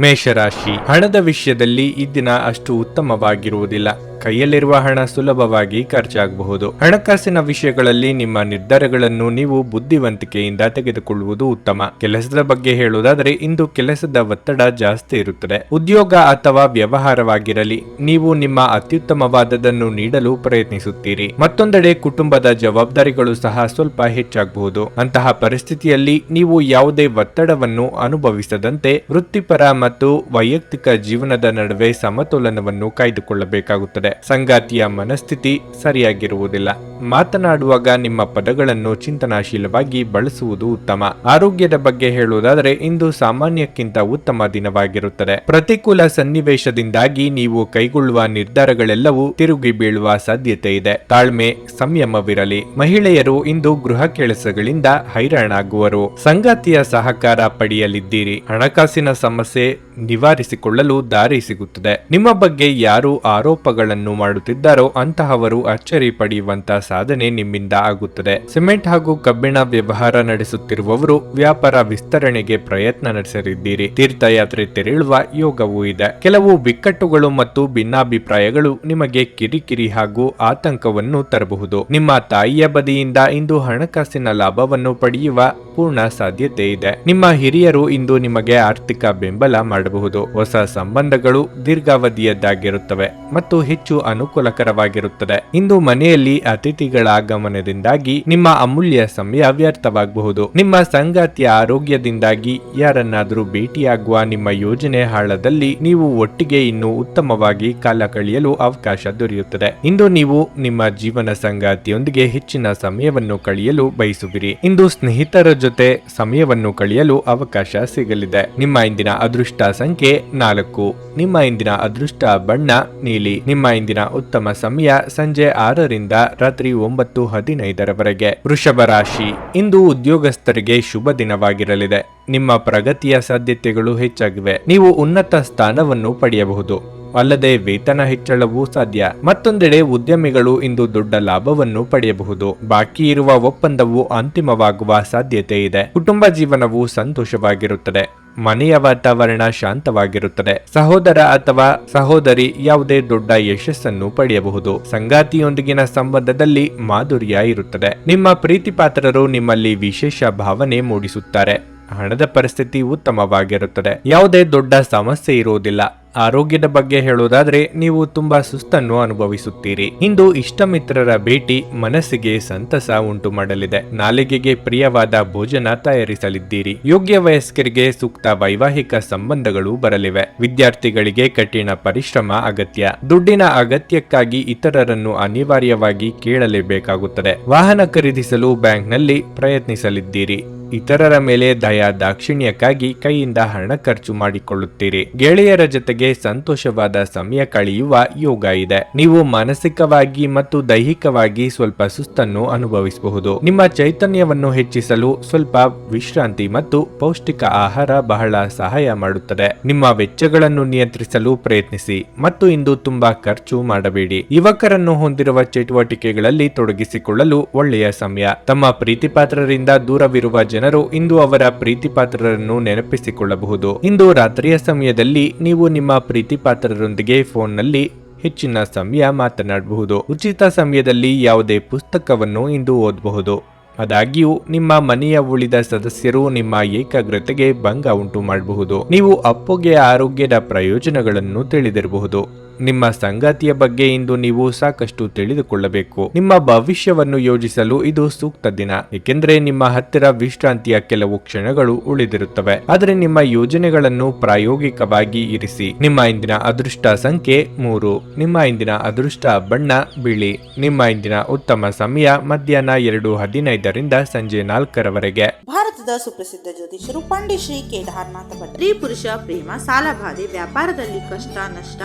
ಮೇಷರಾಶಿ. ಹಣದ ವಿಷಯದಲ್ಲಿ ಈ ದಿನ ಅಷ್ಟು ಉತ್ತಮವಾಗಿರುವುದಿಲ್ಲ. ಕೈಯಲ್ಲಿರುವ ಹಣ ಸುಲಭವಾಗಿ ಖರ್ಚಾಗಬಹುದು. ಹಣಕಾಸಿನ ವಿಷಯಗಳಲ್ಲಿ ನಿಮ್ಮ ನಿರ್ಧಾರಗಳನ್ನು ನೀವು ಬುದ್ಧಿವಂತಿಕೆಯಿಂದ ತೆಗೆದುಕೊಳ್ಳುವುದು ಉತ್ತಮ. ಕೆಲಸದ ಬಗ್ಗೆ ಹೇಳುವುದಾದರೆ, ಇಂದು ಕೆಲಸದ ಒತ್ತಡ ಜಾಸ್ತಿ ಇರುತ್ತದೆ. ಉದ್ಯೋಗ ಅಥವಾ ವ್ಯವಹಾರವಾಗಿರಲಿ, ನೀವು ನಿಮ್ಮ ಅತ್ಯುತ್ತಮವಾದದನ್ನು ನೀಡಲು ಪ್ರಯತ್ನಿಸುತ್ತೀರಿ. ಮತ್ತೊಂದೆಡೆ ಕುಟುಂಬದ ಜವಾಬ್ದಾರಿಗಳು ಸಹ ಸ್ವಲ್ಪ ಹೆಚ್ಚಾಗಬಹುದು. ಅಂತಹ ಪರಿಸ್ಥಿತಿಯಲ್ಲಿ ನೀವು ಯಾವುದೇ ಒತ್ತಡವನ್ನು ಅನುಭವಿಸದಂತೆ ವೃತ್ತಿಪರ ಮತ್ತು ವೈಯಕ್ತಿಕ ಜೀವನದ ನಡುವೆ ಸಮತೋಲನವನ್ನು ಕಾಯ್ದುಕೊಳ್ಳಬೇಕಾಗುತ್ತದೆ. ಸಂಗಾತಿಯ ಮನಸ್ಥಿತಿ ಸರಿಯಾಗಿರುವುದಿಲ್ಲ. ಮಾತನಾಡುವಾಗ ನಿಮ್ಮ ಪದಗಳನ್ನು ಚಿಂತನಾಶೀಲವಾಗಿ ಬಳಸುವುದು ಉತ್ತಮ. ಆರೋಗ್ಯದ ಬಗ್ಗೆ ಹೇಳುವುದಾದರೆ ಇಂದು ಸಾಮಾನ್ಯಕ್ಕಿಂತ ಉತ್ತಮ ದಿನವಾಗಿರುತ್ತದೆ. ಪ್ರತಿಕೂಲ ಸನ್ನಿವೇಶದಿಂದಾಗಿ ನೀವು ಕೈಗೊಳ್ಳುವ ನಿರ್ಧಾರಗಳೆಲ್ಲವೂ ತಿರುಗಿ ಬೀಳುವ ಸಾಧ್ಯತೆ ಇದೆ. ತಾಳ್ಮೆ, ಸಂಯಮವಿರಲಿ. ಮಹಿಳೆಯರು ಇಂದು ಗೃಹ ಕೆಲಸಗಳಿಂದ ಹೈರಾಣಾಗುವರು. ಸಂಗಾತಿಯ ಸಹಕಾರ ಪಡೆಯಲಿದ್ದೀರಿ. ಹಣಕಾಸಿನ ಸಮಸ್ಯೆ ನಿವಾರಿಸಿಕೊಳ್ಳಲು ದಾರಿ ಸಿಗುತ್ತದೆ. ನಿಮ್ಮ ಬಗ್ಗೆ ಯಾರು ಆರೋಪಗಳನ್ನು ಮಾಡುತ್ತಿದ್ದಾರೋ ಅಂತಹವರು ಅಚ್ಚರಿ ಪಡೆಯುವಂತ ಸಾಧನೆ ನಿಮ್ಮಿಂದ ಆಗುತ್ತದೆ. ಸಿಮೆಂಟ್ ಹಾಗೂ ಕಬ್ಬಿಣ ವ್ಯವಹಾರ ನಡೆಸುತ್ತಿರುವವರು ವ್ಯಾಪಾರ ವಿಸ್ತರಣೆಗೆ ಪ್ರಯತ್ನ ನಡೆಸಲಿದ್ದೀರಿ. ತೀರ್ಥಯಾತ್ರೆ ತೆರಳುವ ಯೋಗವೂ ಇದೆ. ಕೆಲವು ಬಿಕ್ಕಟ್ಟುಗಳು ಮತ್ತು ಭಿನ್ನಾಭಿಪ್ರಾಯಗಳು ನಿಮಗೆ ಕಿರಿಕಿರಿ ಹಾಗೂ ಆತಂಕವನ್ನು ತರಬಹುದು. ನಿಮ್ಮ ತಾಯಿಯ ಬದಿಯಿಂದ ಇಂದು ಹಣಕಾಸಿನ ಲಾಭವನ್ನು ಪಡೆಯುವ ಪೂರ್ಣ ಸಾಧ್ಯತೆ ಇದೆ. ನಿಮ್ಮ ಹಿರಿಯರು ಇಂದು ನಿಮಗೆ ಆರ್ಥಿಕ ಬೆಂಬಲ ಮಾಡಬಹುದು. ಹೊಸ ಸಂಬಂಧಗಳು ದೀರ್ಘಾವಧಿಯದ್ದಾಗಿರುತ್ತವೆ ಮತ್ತು ಹೆಚ್ಚು ಅನುಕೂಲಕರವಾಗಿರುತ್ತದೆ. ಇಂದು ಮನೆಯಲ್ಲಿ ಅತಿಥಿಗಳ ಆಗಮನದಿಂದಾಗಿ ನಿಮ್ಮ ಅಮೂಲ್ಯ ಸಮಯ ವ್ಯರ್ಥವಾಗಬಹುದು. ನಿಮ್ಮ ಸಂಗಾತಿಯ ಆರೋಗ್ಯದಿಂದಾಗಿ ಯಾರನ್ನಾದರೂ ಭೇಟಿಯಾಗುವ ನಿಮ್ಮ ಯೋಜನೆ ಹಾಳದಲ್ಲಿ ನೀವು ಒಟ್ಟಿಗೆ ಇನ್ನು ಉತ್ತಮವಾಗಿ ಕಾಲ ಕಳೆಯಲು ಅವಕಾಶ ದೊರೆಯುತ್ತದೆ. ಇಂದು ನೀವು ನಿಮ್ಮ ಜೀವನ ಸಂಗಾತಿಯೊಂದಿಗೆ ಹೆಚ್ಚಿನ ಸಮಯವನ್ನು ಕಳೆಯಲು ಬಯಸುವಿರಿ. ಇಂದು ಸ್ನೇಹಿತರ ಜೊತೆ ಸಮಯವನ್ನು ಕಳೆಯಲು ಅವಕಾಶ ಸಿಗಲಿದೆ. ನಿಮ್ಮ ಇಂದಿನ ಅದೃಷ್ಟ ಸಂಖ್ಯೆ ನಾಲ್ಕು. ನಿಮ್ಮ ಇಂದಿನ ಅದೃಷ್ಟ ಬಣ್ಣ ನೀಲಿ. ನಿಮ್ಮ ಇಂದಿನ ಉತ್ತಮ ಸಮಯ ಸಂಜೆ ಆರರಿಂದ ರಾತ್ರಿ ಒಂಬತ್ತು ಹದಿನೈದರವರೆಗೆ. ವೃಷಭ ರಾಶಿ, ಇಂದು ಉದ್ಯೋಗಸ್ಥರಿಗೆ ಶುಭ ದಿನವಾಗಿರಲಿದೆ. ನಿಮ್ಮ ಪ್ರಗತಿಯ ಸಾಧ್ಯತೆಗಳು ಹೆಚ್ಚಾಗಿವೆ. ನೀವು ಉನ್ನತ ಸ್ಥಾನವನ್ನು ಪಡೆಯಬಹುದು. ಅಲ್ಲದೆ ವೇತನ ಹೆಚ್ಚಳವೂ ಸಾಧ್ಯ. ಮತ್ತೊಂದೆಡೆ ಉದ್ಯಮಿಗಳು ಇಂದು ದೊಡ್ಡ ಲಾಭವನ್ನು ಪಡೆಯಬಹುದು. ಬಾಕಿ ಇರುವ ಒಪ್ಪಂದವು ಅಂತಿಮವಾಗುವ ಸಾಧ್ಯತೆ ಇದೆ. ಕುಟುಂಬ ಜೀವನವು ಸಂತೋಷವಾಗಿರುತ್ತದೆ. ಮನೆಯ ವಾತಾವರಣ ಶಾಂತವಾಗಿರುತ್ತದೆ. ಸಹೋದರ ಅಥವಾ ಸಹೋದರಿ ಯಾವುದೇ ದೊಡ್ಡ ಯಶಸ್ಸನ್ನು ಪಡೆಯಬಹುದು. ಸಂಗಾತಿಯೊಂದಿಗಿನ ಸಂಬಂಧದಲ್ಲಿ ಮಾಧುರ್ಯ ಇರುತ್ತದೆ. ನಿಮ್ಮ ಪ್ರೀತಿಪಾತ್ರರು ನಿಮ್ಮಲ್ಲಿ ವಿಶೇಷ ಭಾವನೆ ಮೂಡಿಸುತ್ತಾರೆ. ಹಣದ ಪರಿಸ್ಥಿತಿ ಉತ್ತಮವಾಗಿರುತ್ತದೆ. ಯಾವುದೇ ದೊಡ್ಡ ಸಮಸ್ಯೆ ಇರುವುದಿಲ್ಲ. ಆರೋಗ್ಯದ ಬಗ್ಗೆ ಹೇಳುವುದಾದರೆ ನೀವು ತುಂಬಾ ಸುಸ್ತನ್ನು ಅನುಭವಿಸುತ್ತೀರಿ. ಇಂದು ಇಷ್ಟ ಮಿತ್ರರ ಭೇಟಿ ಮನಸ್ಸಿಗೆ ಸಂತಸ ಉಂಟು ಮಾಡಲಿದೆ. ನಾಲಿಗೆಗೆ ಪ್ರಿಯವಾದ ಭೋಜನ ತಯಾರಿಸಲಿದ್ದೀರಿ. ಯೋಗ್ಯ ವಯಸ್ಕರಿಗೆ ಸೂಕ್ತ ವೈವಾಹಿಕ ಸಂಬಂಧಗಳು ಬರಲಿವೆ. ವಿದ್ಯಾರ್ಥಿಗಳಿಗೆ ಕಠಿಣ ಪರಿಶ್ರಮ ಅಗತ್ಯ. ದುಡ್ಡಿನ ಅಗತ್ಯಕ್ಕಾಗಿ ಇತರರನ್ನು ಅನಿವಾರ್ಯವಾಗಿ ಕೇಳಲೇಬೇಕಾಗುತ್ತದೆ. ವಾಹನ ಖರೀದಿಸಲು ಬ್ಯಾಂಕ್ನಲ್ಲಿ ಪ್ರಯತ್ನಿಸಲಿದ್ದೀರಿ. ಇತರರ ಮೇಲೆ ದಯಾ ದಾಕ್ಷಿಣ್ಯಕ್ಕಾಗಿ ಕೈಯಿಂದ ಹಣ ಖರ್ಚು ಮಾಡಿಕೊಳ್ಳುತ್ತೀರಿ. ಗೆಳೆಯರ ಜೊತೆಗೆ ಸಂತೋಷವಾದ ಸಮಯ ಕಳೆಯುವ ಯೋಗ ಇದೆ. ನೀವು ಮಾನಸಿಕವಾಗಿ ಮತ್ತು ದೈಹಿಕವಾಗಿ ಸ್ವಲ್ಪ ಸುಸ್ತನ್ನು ಅನುಭವಿಸಬಹುದು. ನಿಮ್ಮ ಚೈತನ್ಯವನ್ನು ಹೆಚ್ಚಿಸಲು ಸ್ವಲ್ಪ ವಿಶ್ರಾಂತಿ ಮತ್ತು ಪೌಷ್ಟಿಕ ಆಹಾರ ಬಹಳ ಸಹಾಯ ಮಾಡುತ್ತದೆ. ನಿಮ್ಮ ವೆಚ್ಚಗಳನ್ನು ನಿಯಂತ್ರಿಸಲು ಪ್ರಯತ್ನಿಸಿ ಮತ್ತು ಇಂದು ತುಂಬಾ ಖರ್ಚು ಮಾಡಬೇಡಿ. ಯುವಕರನ್ನು ಹೊಂದಿರುವ ಚಟುವಟಿಕೆಗಳಲ್ಲಿ ತೊಡಗಿಸಿಕೊಳ್ಳಲು ಒಳ್ಳೆಯ ಸಮಯ. ತಮ್ಮ ಪ್ರೀತಿಪಾತ್ರರಿಂದ ದೂರವಿರುವ ಜನರು ಇಂದು ಅವರ ಪ್ರೀತಿಪಾತ್ರರನ್ನು ನೆನಪಿಸಿಕೊಳ್ಳಬಹುದು. ಇಂದು ರಾತ್ರಿಯ ಸಮಯದಲ್ಲಿ ನೀವು ನಿಮ್ಮ ಪ್ರೀತಿಪಾತ್ರರೊಂದಿಗೆ ಫೋನ್ನಲ್ಲಿ ಹೆಚ್ಚಿನ ಸಮಯ ಮಾತನಾಡಬಹುದು. ಉಚಿತ ಸಮಯದಲ್ಲಿ ಯಾವುದೇ ಪುಸ್ತಕವನ್ನು ಇಂದು ಓದಬಹುದು. ಆದಾಗ್ಯೂ, ನಿಮ್ಮ ಮನೆಯ ಉಳಿದ ಸದಸ್ಯರು ನಿಮ್ಮ ಏಕಾಗ್ರತೆಗೆ ಭಂಗ ಉಂಟು ಮಾಡಬಹುದು. ನೀವು ಅಪ್ಪುಗೆ ಆರೋಗ್ಯದ ಪ್ರಯೋಜನಗಳನ್ನು ತಿಳಿದಿರಬಹುದು. ನಿಮ್ಮ ಸಂಗಾತಿಯ ಬಗ್ಗೆ ಇಂದು ನೀವು ಸಾಕಷ್ಟು ತಿಳಿದುಕೊಳ್ಳಬೇಕು. ನಿಮ್ಮ ಭವಿಷ್ಯವನ್ನು ಯೋಜಿಸಲು ಇದು ಸೂಕ್ತ ದಿನ. ಏಕೆಂದರೆ ನಿಮ್ಮ ಹತ್ತಿರ ವಿಶ್ರಾಂತಿಯ ಕೆಲವು ಕ್ಷಣಗಳು ಉಳಿದಿರುತ್ತವೆ. ಆದರೆ ನಿಮ್ಮ ಯೋಜನೆಗಳನ್ನು ಪ್ರಾಯೋಗಿಕವಾಗಿ ಇರಿಸಿ. ನಿಮ್ಮ ಇಂದಿನ ಅದೃಷ್ಟ ಸಂಖ್ಯೆ ಮೂರು. ನಿಮ್ಮ ಇಂದಿನ ಅದೃಷ್ಟ ಬಣ್ಣ ಬಿಳಿ. ನಿಮ್ಮ ಇಂದಿನ ಉತ್ತಮ ಸಮಯ ಮಧ್ಯಾಹ್ನ ಎರಡು ಹದಿನೈದರಿಂದ ಸಂಜೆ ನಾಲ್ಕರವರೆಗೆ. ಭಾರತ ಭಾರತದ ಸುಪ್ರಸಿದ್ಧ ಜ್ಯೋತಿಷರು ಪಂಡಿತ್ ಶ್ರೀ ಕೇದಾರನಾಥ ಭಟ್. ಸ್ತ್ರೀ ಪುರುಷ ಪ್ರೇಮ ಸಾಲ ಬಾಧೆ ವ್ಯಾಪಾರದಲ್ಲಿ ಕಷ್ಟ, ನಷ್ಟ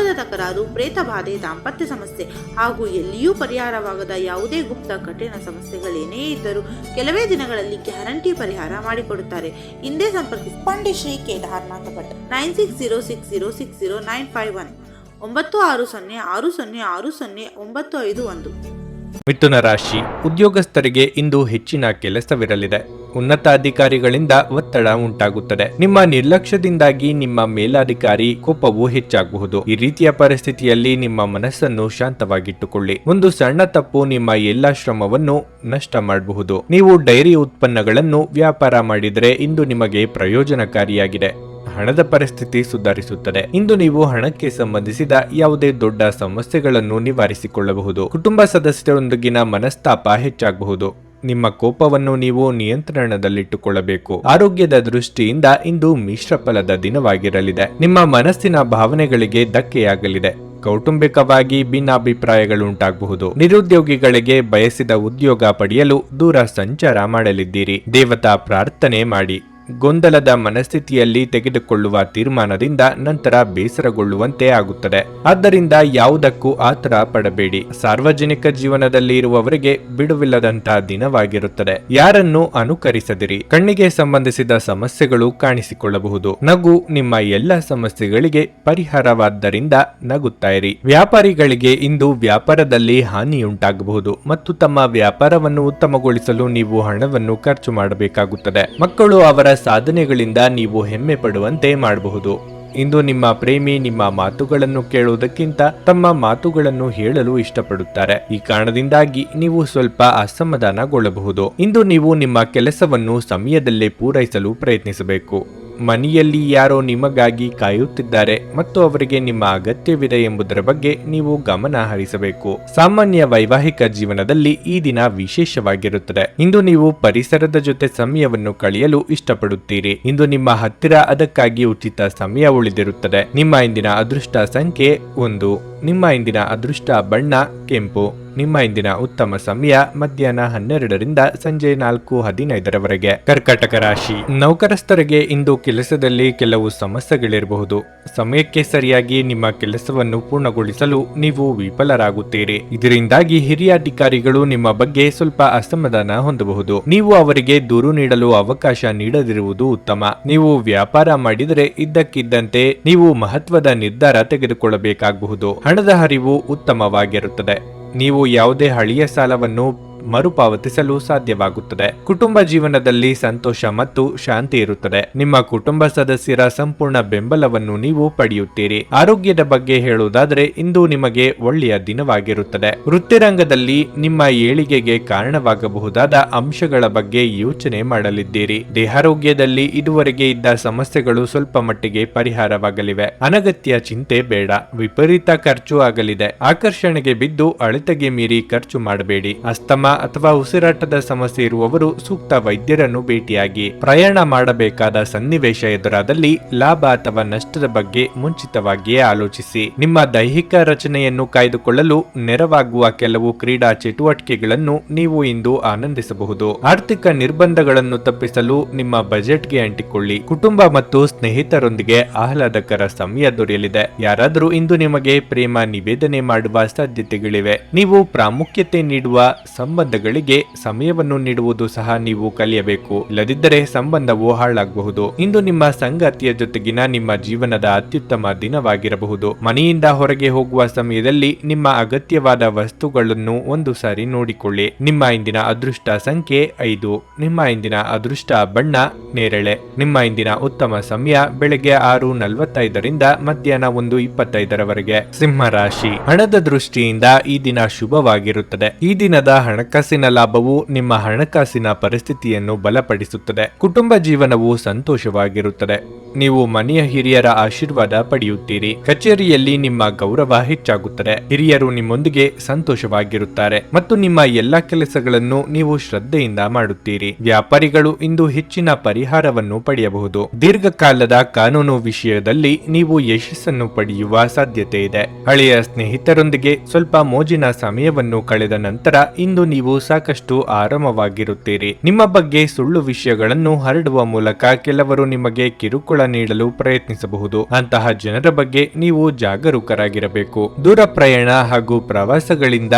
ಜಾಗದ ತಕರಾರು ಪ್ರೇತಬಾಧೆ ದಾಂಪತ್ಯ ಸಮಸ್ಯೆ ಹಾಗೂ ಎಲ್ಲಿಯೂ ಪರಿಹಾರವಾಗದ ಯಾವುದೇ ಗುಪ್ತ ಕಠಿಣ ಸಮಸ್ಯೆಗಳೇನೇ ಇದ್ದರೂ ಕೆಲವೇ ದಿನಗಳಲ್ಲಿ ಗ್ಯಾರಂಟಿ ಪರಿಹಾರ ಮಾಡಿಕೊಡುತ್ತಾರೆ. ಹಿಂದೆ ಸಂಪರ್ಕಿಸಿ. Pandit Shri Kedarnath Bhat. Nine six zero six zero six zero nine five one. ಒಂಬತ್ತು ಆರು ಸೊನ್ನೆ ಆರು ಸೊನ್ನೆ ಆರು ಸೊನ್ನೆ ಒಂಬತ್ತು ಐದು ಒಂದು. ಮಿಥುನ ರಾಶಿ ಉದ್ಯೋಗಸ್ಥರಿಗೆ ಇಂದು ಹೆಚ್ಚಿನ ಕೆಲಸವಿರಲಿದೆ. ಉನ್ನತ ಅಧಿಕಾರಿಗಳಿಂದ ಒತ್ತಡ ಉಂಟಾಗುತ್ತದೆ. ನಿಮ್ಮ ನಿರ್ಲಕ್ಷ್ಯದಿಂದಾಗಿ ನಿಮ್ಮ ಮೇಲಾಧಿಕಾರಿ ಕೋಪವು ಹೆಚ್ಚಾಗಬಹುದು ಈ ರೀತಿಯ ಪರಿಸ್ಥಿತಿಯಲ್ಲಿ ನಿಮ್ಮ ಮನಸ್ಸನ್ನು ಶಾಂತವಾಗಿಟ್ಟುಕೊಳ್ಳಿ. ಒಂದು ಸಣ್ಣ ತಪ್ಪು ನಿಮ್ಮ ಎಲ್ಲಾ ಶ್ರಮವನ್ನು ನಷ್ಟ ಮಾಡಬಹುದು. ನೀವು ಡೈರಿ ಉತ್ಪನ್ನಗಳನ್ನು ವ್ಯಾಪಾರ ಮಾಡಿದರೆ ಇಂದು ನಿಮಗೆ ಪ್ರಯೋಜನಕಾರಿಯಾಗಿದೆ. ಹಣದ ಪರಿಸ್ಥಿತಿ ಸುಧಾರಿಸುತ್ತದೆ. ಇಂದು ನೀವು ಹಣಕ್ಕೆ ಸಂಬಂಧಿಸಿದ ಯಾವುದೇ ದೊಡ್ಡ ಸಮಸ್ಯೆಗಳನ್ನು ನಿವಾರಿಸಿಕೊಳ್ಳಬಹುದು. ಕುಟುಂಬ ಸದಸ್ಯರೊಂದಿಗಿನ ಮನಸ್ತಾಪ ಹೆಚ್ಚಾಗಬಹುದು. ನಿಮ್ಮ ಕೋಪವನ್ನು ನೀವು ನಿಯಂತ್ರಣದಲ್ಲಿಟ್ಟುಕೊಳ್ಳಬೇಕು. ಆರೋಗ್ಯದ ದೃಷ್ಟಿಯಿಂದ ಇಂದು ಮಿಶ್ರ ಫಲದ ದಿನವಾಗಿರಲಿದೆ. ನಿಮ್ಮ ಮನಸ್ಸಿನ ಭಾವನೆಗಳಿಗೆ ಧಕ್ಕೆಯಾಗಲಿದೆ. ಕೌಟುಂಬಿಕವಾಗಿ ಭಿನ್ನಾಭಿಪ್ರಾಯಗಳು ಉಂಟಾಗಬಹುದು ನಿರುದ್ಯೋಗಿಗಳಿಗೆ ಬಯಸಿದ ಉದ್ಯೋಗ ಪಡೆಯಲು ದೂರ ಸಂಚಾರ ಮಾಡಲಿದ್ದೀರಿ. ದೇವತಾ ಪ್ರಾರ್ಥನೆ ಮಾಡಿ. ಗೊಂದಲದ ಮನಸ್ಥಿತಿಯಲ್ಲಿ ತೆಗೆದುಕೊಳ್ಳುವ ತೀರ್ಮಾನದಿಂದ ನಂತರ ಬೇಸರಗೊಳ್ಳುವಂತೆ ಆಗುತ್ತದೆ. ಆದ್ದರಿಂದ ಯಾವುದಕ್ಕೂ ಆತರ ಪಡಬೇಡಿ. ಸಾರ್ವಜನಿಕ ಜೀವನದಲ್ಲಿ ಇರುವವರಿಗೆ ಬಿಡುವಿಲ್ಲದಂತಹ ದಿನವಾಗಿರುತ್ತದೆ. ಯಾರನ್ನು ಅನುಕರಿಸದಿರಿ. ಕಣ್ಣಿಗೆ ಸಂಬಂಧಿಸಿದ ಸಮಸ್ಯೆಗಳು ಕಾಣಿಸಿಕೊಳ್ಳಬಹುದು. ನಗು ನಿಮ್ಮ ಎಲ್ಲ ಸಮಸ್ಯೆಗಳಿಗೆ ಪರಿಹಾರವಾದ್ದರಿಂದ ನಗುತ್ತಾ ಇರಿ. ವ್ಯಾಪಾರಿಗಳಿಗೆ ಇಂದು ವ್ಯಾಪಾರದಲ್ಲಿ ಹಾನಿಯುಂಟಾಗಬಹುದು ಮತ್ತು ತಮ್ಮ ವ್ಯಾಪಾರವನ್ನು ಉತ್ತಮಗೊಳಿಸಲು ನೀವು ಹಣವನ್ನು ಖರ್ಚು ಮಾಡಬೇಕಾಗುತ್ತದೆ. ಮಕ್ಕಳು ಅವರ ಸಾಧನೆಗಳಿಂದ ನೀವು ಹೆಮ್ಮೆ ಪಡುವಂತೆ ಮಾಡಬಹುದು. ಇಂದು ನಿಮ್ಮ ಪ್ರೇಮಿ ನಿಮ್ಮ ಮಾತುಗಳನ್ನು ಕೇಳುವುದಕ್ಕಿಂತ ತಮ್ಮ ಮಾತುಗಳನ್ನು ಹೇಳಲು ಇಷ್ಟಪಡುತ್ತಾರೆ. ಈ ಕಾರಣದಿಂದಾಗಿ ನೀವು ಸ್ವಲ್ಪ ಅಸಮಾಧಾನಗೊಳ್ಳಬಹುದು. ಇಂದು ನೀವು ನಿಮ್ಮ ಕೆಲಸವನ್ನು ಸಮಯದಲ್ಲೇ ಪೂರೈಸಲು ಪ್ರಯತ್ನಿಸಬೇಕು. ಮನೆಯಲ್ಲಿ ಯಾರೋ ನಿಮಗಾಗಿ ಕಾಯುತ್ತಿದ್ದಾರೆ ಮತ್ತು ಅವರಿಗೆ ನಿಮ್ಮ ಅಗತ್ಯವಿದೆ ಎಂಬುದರ ಬಗ್ಗೆ ನೀವು ಗಮನ ಹರಿಸಬೇಕು. ಸಾಮಾನ್ಯ ವೈವಾಹಿಕ ಜೀವನದಲ್ಲಿ ಈ ದಿನ ವಿಶೇಷವಾಗಿರುತ್ತದೆ. ಇಂದು ನೀವು ಪರಿಸರದ ಜೊತೆ ಸಮಯವನ್ನು ಕಳೆಯಲು ಇಷ್ಟಪಡುತ್ತೀರಿ. ಇಂದು ನಿಮ್ಮ ಹತ್ತಿರ ಅದಕ್ಕಾಗಿ ಉಚಿತ ಸಮಯ ಉಳಿದಿರುತ್ತದೆ. ನಿಮ್ಮ ಇಂದಿನ ಅದೃಷ್ಟ ಸಂಖ್ಯೆ ಒಂದು. ನಿಮ್ಮ ಇಂದಿನ ಅದೃಷ್ಟ ಬಣ್ಣ, ಕೆಂಪು. ನಿಮ್ಮ ಇಂದಿನ ಉತ್ತಮ ಸಮಯ ಮಧ್ಯಾಹ್ನ ಹನ್ನೆರಡರಿಂದ ಸಂಜೆ ನಾಲ್ಕು ಹದಿನೈದರವರೆಗೆ. ಕರ್ಕಟಕ ರಾಶಿ. ನೌಕರಸ್ಥರಿಗೆ ಇಂದು ಕೆಲಸದಲ್ಲಿ ಕೆಲವು ಸಮಸ್ಯೆಗಳಿರಬಹುದು. ಸಮಯಕ್ಕೆ ಸರಿಯಾಗಿ ನಿಮ್ಮ ಕೆಲಸವನ್ನು ಪೂರ್ಣಗೊಳಿಸಲು ನೀವು ವಿಫಲರಾಗುತ್ತೀರಿ. ಇದರಿಂದಾಗಿ ಹಿರಿಯ ಅಧಿಕಾರಿಗಳು ನಿಮ್ಮ ಬಗ್ಗೆ ಸ್ವಲ್ಪ ಅಸಮಾಧಾನ ಹೊಂದಬಹುದು. ನೀವು ಅವರಿಗೆ ದೂರು ನೀಡಲು ಅವಕಾಶ ನೀಡದಿರುವುದು ಉತ್ತಮ. ನೀವು ವ್ಯಾಪಾರ ಮಾಡಿದರೆ ಇದ್ದಕ್ಕಿದ್ದಂತೆ ನೀವು ಮಹತ್ವದ ನಿರ್ಧಾರ ತೆಗೆದುಕೊಳ್ಳಬೇಕಾಗಬಹುದು. ಹಣದ ಹರಿವು ಉತ್ತಮವಾಗಿರುತ್ತದೆ. ನೀವು ಯಾವುದೇ ಹಳೆಯ ಸಾಲವನ್ನು ಮರುಪಾವತಿಸಲು ಸಾಧ್ಯವಾಗುತ್ತದೆ. ಕುಟುಂಬ ಜೀವನದಲ್ಲಿ ಸಂತೋಷ ಮತ್ತು ಶಾಂತಿ ಇರುತ್ತದೆ. ನಿಮ್ಮ ಕುಟುಂಬ ಸದಸ್ಯರ ಸಂಪೂರ್ಣ ಬೆಂಬಲವನ್ನು ನೀವು ಪಡೆಯುತ್ತೀರಿ. ಆರೋಗ್ಯದ ಬಗ್ಗೆ ಹೇಳುವುದಾದರೆ, ಇಂದು ನಿಮಗೆ ಒಳ್ಳೆಯ ದಿನವಾಗಿರುತ್ತದೆ. ವೃತ್ತಿರಂಗದಲ್ಲಿ ನಿಮ್ಮ ಏಳಿಗೆಗೆ ಕಾರಣವಾಗಬಹುದಾದ ಅಂಶಗಳ ಬಗ್ಗೆ ಯೋಚನೆ ಮಾಡಲಿದ್ದೀರಿ. ದೇಹಾರೋಗ್ಯದಲ್ಲಿ ಇದುವರೆಗೆ ಇದ್ದ ಸಮಸ್ಯೆಗಳು ಸ್ವಲ್ಪ ಮಟ್ಟಿಗೆ ಪರಿಹಾರವಾಗಲಿವೆ. ಅನಗತ್ಯ ಚಿಂತೆ ಬೇಡ. ವಿಪರೀತ ಖರ್ಚು ಆಗಲಿದೆ. ಆಕರ್ಷಣೆಗೆ ಬಿದ್ದು ಅಳತೆಗೆ ಮೀರಿ ಖರ್ಚು ಮಾಡಬೇಡಿ. ಅಸ್ತಮ ಅಥವಾ ಉಸಿರಾಟದ ಸಮಸ್ಯೆ ಇರುವವರು ಸೂಕ್ತ ವೈದ್ಯರನ್ನು ಭೇಟಿಯಾಗಿ ಪ್ರಯಾಣ ಮಾಡಬೇಕಾದ ಸನ್ನಿವೇಶ ಎದುರಾದಲ್ಲಿ ಲಾಭ ಅಥವಾ ನಷ್ಟದ ಬಗ್ಗೆ ಮುಂಚಿತವಾಗಿಯೇ ಆಲೋಚಿಸಿ. ನಿಮ್ಮ ದೈಹಿಕ ರಚನೆಯನ್ನು ಕಾಯ್ದುಕೊಳ್ಳಲು ನೆರವಾಗುವ ಕೆಲವು ಕ್ರೀಡಾ ಚಟುವಟಿಕೆಗಳನ್ನು ನೀವು ಇಂದು ಆನಂದಿಸಬಹುದು. ಆರ್ಥಿಕ ನಿರ್ಬಂಧಗಳನ್ನು ತಪ್ಪಿಸಲು ನಿಮ್ಮ ಬಜೆಟ್ಗೆ ಅಂಟಿಕೊಳ್ಳಿ. ಕುಟುಂಬ ಮತ್ತು ಸ್ನೇಹಿತರೊಂದಿಗೆ ಆಹ್ಲಾದಕರ ಸಮಯ ದೊರೆಯಲಿದೆ. ಯಾರಾದರೂ ಇಂದು ನಿಮಗೆ ಪ್ರೇಮ ನಿವೇದನೆ ಮಾಡುವ ಸಾಧ್ಯತೆಗಳಿವೆ. ನೀವು ಪ್ರಾಮುಖ್ಯತೆ ನೀಡುವ ಸಂಬಂಧಗಳಿಗೆ ಸಮಯವನ್ನು ನೀಡುವುದು ಸಹ ನೀವು ಕಲಿಯಬೇಕು. ಇಲ್ಲದಿದ್ದರೆ ಸಂಬಂಧವು ಹಾಳಾಗಬಹುದು. ಇಂದು ನಿಮ್ಮ ಸಂಗಾತಿಯ ಜೊತೆಗಿನ ನಿಮ್ಮ ಜೀವನದ ಅತ್ಯುತ್ತಮ ದಿನವಾಗಿರಬಹುದು. ಮನೆಯಿಂದ ಹೊರಗೆ ಹೋಗುವ ಸಮಯದಲ್ಲಿ ನಿಮ್ಮ ಅಗತ್ಯವಾದ ವಸ್ತುಗಳನ್ನು ಒಂದು ಸಾರಿ ನೋಡಿಕೊಳ್ಳಿ. ನಿಮ್ಮ ಇಂದಿನ ಅದೃಷ್ಟ ಸಂಖ್ಯೆ ಐದು. ನಿಮ್ಮ ಇಂದಿನ ಅದೃಷ್ಟ ಬಣ್ಣ ನೇರಳೆ. ನಿಮ್ಮ ಇಂದಿನ ಉತ್ತಮ ಸಮಯ ಬೆಳಗ್ಗೆ ಆರು ನಲವತ್ತೈದರಿಂದ ಮಧ್ಯಾಹ್ನ ಒಂದು ಇಪ್ಪತ್ತೈದರವರೆಗೆ. ಸಿಂಹ ರಾಶಿ. ಹಣದ ದೃಷ್ಟಿಯಿಂದ ಈ ದಿನ ಶುಭವಾಗಿರುತ್ತದೆ. ಈ ದಿನದ ಹಣಕಾಸಿನ ಲಾಭವು ನಿಮ್ಮ ಹಣಕಾಸಿನ ಪರಿಸ್ಥಿತಿಯನ್ನು ಬಲಪಡಿಸುತ್ತದೆ. ಕುಟುಂಬ ಜೀವನವು ಸಂತೋಷವಾಗಿರುತ್ತದೆ. ನೀವು ಮನೆಯ ಹಿರಿಯರ ಆಶೀರ್ವಾದ ಪಡೆಯುತ್ತೀರಿ. ಕಚೇರಿಯಲ್ಲಿ ನಿಮ್ಮ ಗೌರವ ಹೆಚ್ಚಾಗುತ್ತದೆ. ಹಿರಿಯರು ನಿಮ್ಮೊಂದಿಗೆ ಸಂತೋಷವಾಗಿರುತ್ತಾರೆ ಮತ್ತು ನಿಮ್ಮ ಎಲ್ಲಾ ಕೆಲಸಗಳನ್ನು ನೀವು ಶ್ರದ್ಧೆಯಿಂದ ಮಾಡುತ್ತೀರಿ. ವ್ಯಾಪಾರಿಗಳು ಇಂದು ಹೆಚ್ಚಿನ ಪರಿಹಾರವನ್ನು ಪಡೆಯಬಹುದು. ದೀರ್ಘಕಾಲದ ಕಾನೂನು ವಿಷಯದಲ್ಲಿ ನೀವು ಯಶಸ್ಸನ್ನು ಪಡೆಯುವ ಸಾಧ್ಯತೆ ಇದೆ. ಹಳೆಯ ಸ್ನೇಹಿತರೊಂದಿಗೆ ಸ್ವಲ್ಪ ಮೋಜಿನ ಸಮಯವನ್ನು ಕಳೆದ ನಂತರ ಇಂದು ನೀವು ಸಾಕಷ್ಟು ಆರಾಮವಾಗಿರುತ್ತೀರಿ. ನಿಮ್ಮ ಬಗ್ಗೆ ಸುಳ್ಳು ವಿಷಯಗಳನ್ನು ಹರಡುವ ಮೂಲಕ ಕೆಲವರು ನಿಮಗೆ ಕಿರುಕುಳ ನೀಡಲು ಪ್ರಯತ್ನಿಸಬಹುದು. ಅಂತಹ ಜನರ ಬಗ್ಗೆ ನೀವು ಜಾಗರೂಕರಾಗಿರಬೇಕು. ದೂರ ಪ್ರಯಾಣ ಹಾಗೂ ಪ್ರವಾಸಗಳಿಂದ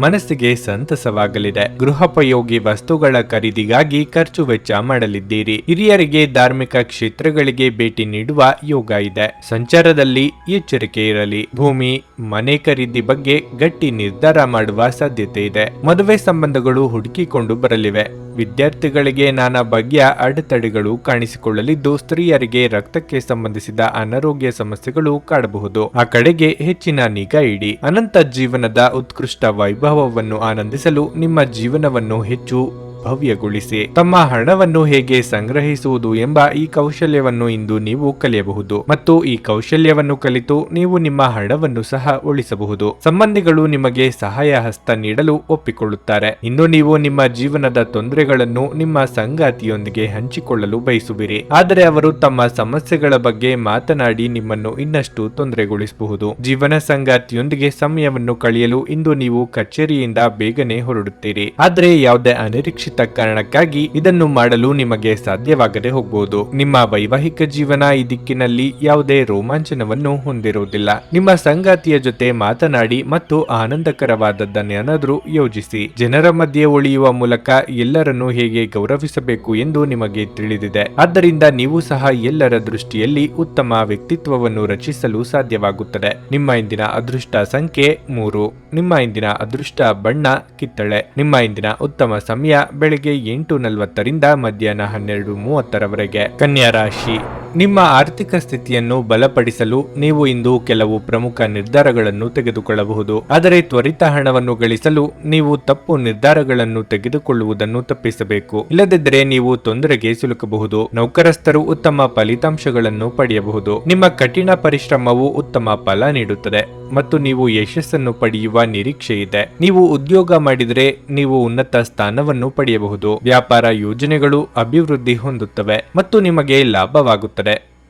ಮನಸ್ಸಿಗೆ ಸಂತಸವಾಗಲಿದೆ. ಗೃಹೋಪಯೋಗಿ ವಸ್ತುಗಳ ಖರೀದಿಗಾಗಿ ಖರ್ಚು ವೆಚ್ಚ ಮಾಡಲಿದ್ದೀರಿ. ಹಿರಿಯರಿಗೆ ಧಾರ್ಮಿಕ ಕ್ಷೇತ್ರಗಳಿಗೆ ಭೇಟಿ ನೀಡುವ ಯೋಗ ಇದೆ. ಸಂಚಾರದಲ್ಲಿ ಎಚ್ಚರಿಕೆ ಇರಲಿ. ಭೂಮಿ, ಮನೆ ಖರೀದಿ ಬಗ್ಗೆ ಗಟ್ಟಿ ನಿರ್ಧಾರ ಮಾಡುವ ಸಾಧ್ಯತೆ ಇದೆ. ಮದುವೆ ಸಂಬಂಧಗಳು ಹುಡುಕಿಕೊಂಡು ಬರಲಿವೆ. ವಿದ್ಯಾರ್ಥಿಗಳಿಗೆ ನಾನಾ ಬಗೆಯ ಅಡೆತಡೆಗಳು ಕಾಣಿಸಿಕೊಳ್ಳಲಿದ್ದು, ಸ್ತ್ರೀಯರಿಗೆ ರಕ್ತಕ್ಕೆ ಸಂಬಂಧಿಸಿದ ಅನಾರೋಗ್ಯ ಸಮಸ್ಯೆಗಳು ಕಾಡಬಹುದು. ಆ ಕಡೆಗೆ ಹೆಚ್ಚಿನ ನಿಗಾ ಇಡಿ. ಅನಂತ ಜೀವನದ ಉತ್ಕೃಷ್ಟ ವೈಭವವನ್ನು ಆನಂದಿಸಲು ನಿಮ್ಮ ಜೀವನವನ್ನು ಹೆಚ್ಚು ಭವ್ಯಗೊಳಿಸಿ. ತಮ್ಮ ಹಣವನ್ನು ಹೇಗೆ ಸಂಗ್ರಹಿಸುವುದು ಎಂಬ ಈ ಕೌಶಲ್ಯವನ್ನು ಇಂದು ನೀವು ಕಲಿಯಬಹುದು. ಮತ್ತು ಈ ಕೌಶಲ್ಯವನ್ನು ಕಲಿತು ನೀವು ನಿಮ್ಮ ಹಣವನ್ನು ಸಹ ಉಳಿಸಬಹುದು. ಸಂಬಂಧಿಗಳು ನಿಮಗೆ ಸಹಾಯ ಹಸ್ತ ನೀಡಲು ಒಪ್ಪಿಕೊಳ್ಳುತ್ತಾರೆ. ಇನ್ನು ನೀವು ನಿಮ್ಮ ಜೀವನದ ತೊಂದರೆಗಳನ್ನು ನಿಮ್ಮ ಸಂಗಾತಿಯೊಂದಿಗೆ ಹಂಚಿಕೊಳ್ಳಲು ಬಯಸುವಿರಿ. ಆದರೆ ಅವರು ತಮ್ಮ ಸಮಸ್ಯೆಗಳ ಬಗ್ಗೆ ಮಾತನಾಡಿ ನಿಮ್ಮನ್ನು ಇನ್ನಷ್ಟು ತೊಂದರೆಗೊಳಿಸಬಹುದು. ಜೀವನ ಸಂಗಾತಿಯೊಂದಿಗೆ ಸಮಯವನ್ನು ಕಳೆಯಲು ಇಂದು ನೀವು ಕಚೇರಿಯಿಂದ ಬೇಗನೆ ಹೊರಡುತ್ತೀರಿ. ಆದರೆ ಯಾವುದೇ ಅನಿರೀಕ್ಷಿತ ಕಾರಣಕ್ಕಾಗಿ ಇದನ್ನು ಮಾಡಲು ನಿಮಗೆ ಸಾಧ್ಯವಾಗದೆ ಹೋಗಬಹುದು ನಿಮ್ಮ ವೈವಾಹಿಕ ಜೀವನ ಈ ದಿಕ್ಕಿನಲ್ಲಿ ಯಾವುದೇ ರೋಮಾಂಚನವನ್ನು ಹೊಂದಿರುವುದಿಲ್ಲ. ನಿಮ್ಮ ಸಂಗಾತಿಯ ಜೊತೆ ಮಾತನಾಡಿ ಮತ್ತು ಆನಂದಕರವಾದದ್ದನ್ನೇನಾದರೂ ಯೋಜಿಸಿ. ಜನರ ಮಧ್ಯೆ ಉಳಿಯುವ ಮೂಲಕ ಎಲ್ಲರನ್ನು ಹೇಗೆ ಗೌರವಿಸಬೇಕು ಎಂದು ನಿಮಗೆ ತಿಳಿದಿದೆ. ಆದ್ದರಿಂದ ನೀವು ಸಹ ಎಲ್ಲರ ದೃಷ್ಟಿಯಲ್ಲಿ ಉತ್ತಮ ವ್ಯಕ್ತಿತ್ವವನ್ನು ರಚಿಸಲು ಸಾಧ್ಯವಾಗುತ್ತದೆ. ನಿಮ್ಮ ಇಂದಿನ ಅದೃಷ್ಟ ಸಂಖ್ಯೆ ಮೂರು. ನಿಮ್ಮ ಇಂದಿನ ಅದೃಷ್ಟ ಬಣ್ಣ ಕಿತ್ತಳೆ. ನಿಮ್ಮ ಇಂದಿನ ಉತ್ತಮ ಸಮಯ ಬೆಳಗ್ಗೆ ಎಂಟು ನಲವತ್ತರಿಂದ ಮಧ್ಯಾಹ್ನ ಹನ್ನೆರಡು ಮೂವತ್ತರವರೆಗೆ ಕನ್ಯಾ ರಾಶಿ ನಿಮ್ಮ ಆರ್ಥಿಕ ಸ್ಥಿತಿಯನ್ನು ಬಲಪಡಿಸಲು ನೀವು ಇಂದು ಕೆಲವು ಪ್ರಮುಖ ನಿರ್ಧಾರಗಳನ್ನು ತೆಗೆದುಕೊಳ್ಳಬಹುದು. ಆದರೆ ತ್ವರಿತ ಹಣವನ್ನು ಗಳಿಸಲು ನೀವು ತಪ್ಪು ನಿರ್ಧಾರಗಳನ್ನು ತೆಗೆದುಕೊಳ್ಳುವುದನ್ನು ತಪ್ಪಿಸಬೇಕು. ಇಲ್ಲದಿದ್ದರೆ ನೀವು ತೊಂದರೆಗೆ ಸಿಲುಕಬಹುದು. ನೌಕರಸ್ಥರು ಉತ್ತಮ ಫಲಿತಾಂಶಗಳನ್ನು ಪಡೆಯಬಹುದು. ನಿಮ್ಮ ಕಠಿಣ ಪರಿಶ್ರಮವು ಉತ್ತಮ ಫಲ ನೀಡುತ್ತದೆ. ಮತ್ತು ನೀವು ಯಶಸ್ಸನ್ನು ಪಡೆಯುವ ನಿರೀಕ್ಷೆ ಇದೆ. ನೀವು ಉದ್ಯೋಗ ಮಾಡಿದರೆ ನೀವು ಉನ್ನತ ಸ್ಥಾನವನ್ನು ಪಡೆಯಬಹುದು. ವ್ಯಾಪಾರ ಯೋಜನೆಗಳು ಅಭಿವೃದ್ಧಿ ಹೊಂದುತ್ತವೆ. ಮತ್ತು ನಿಮಗೆ ಲಾಭವಾಗುತ್ತದೆ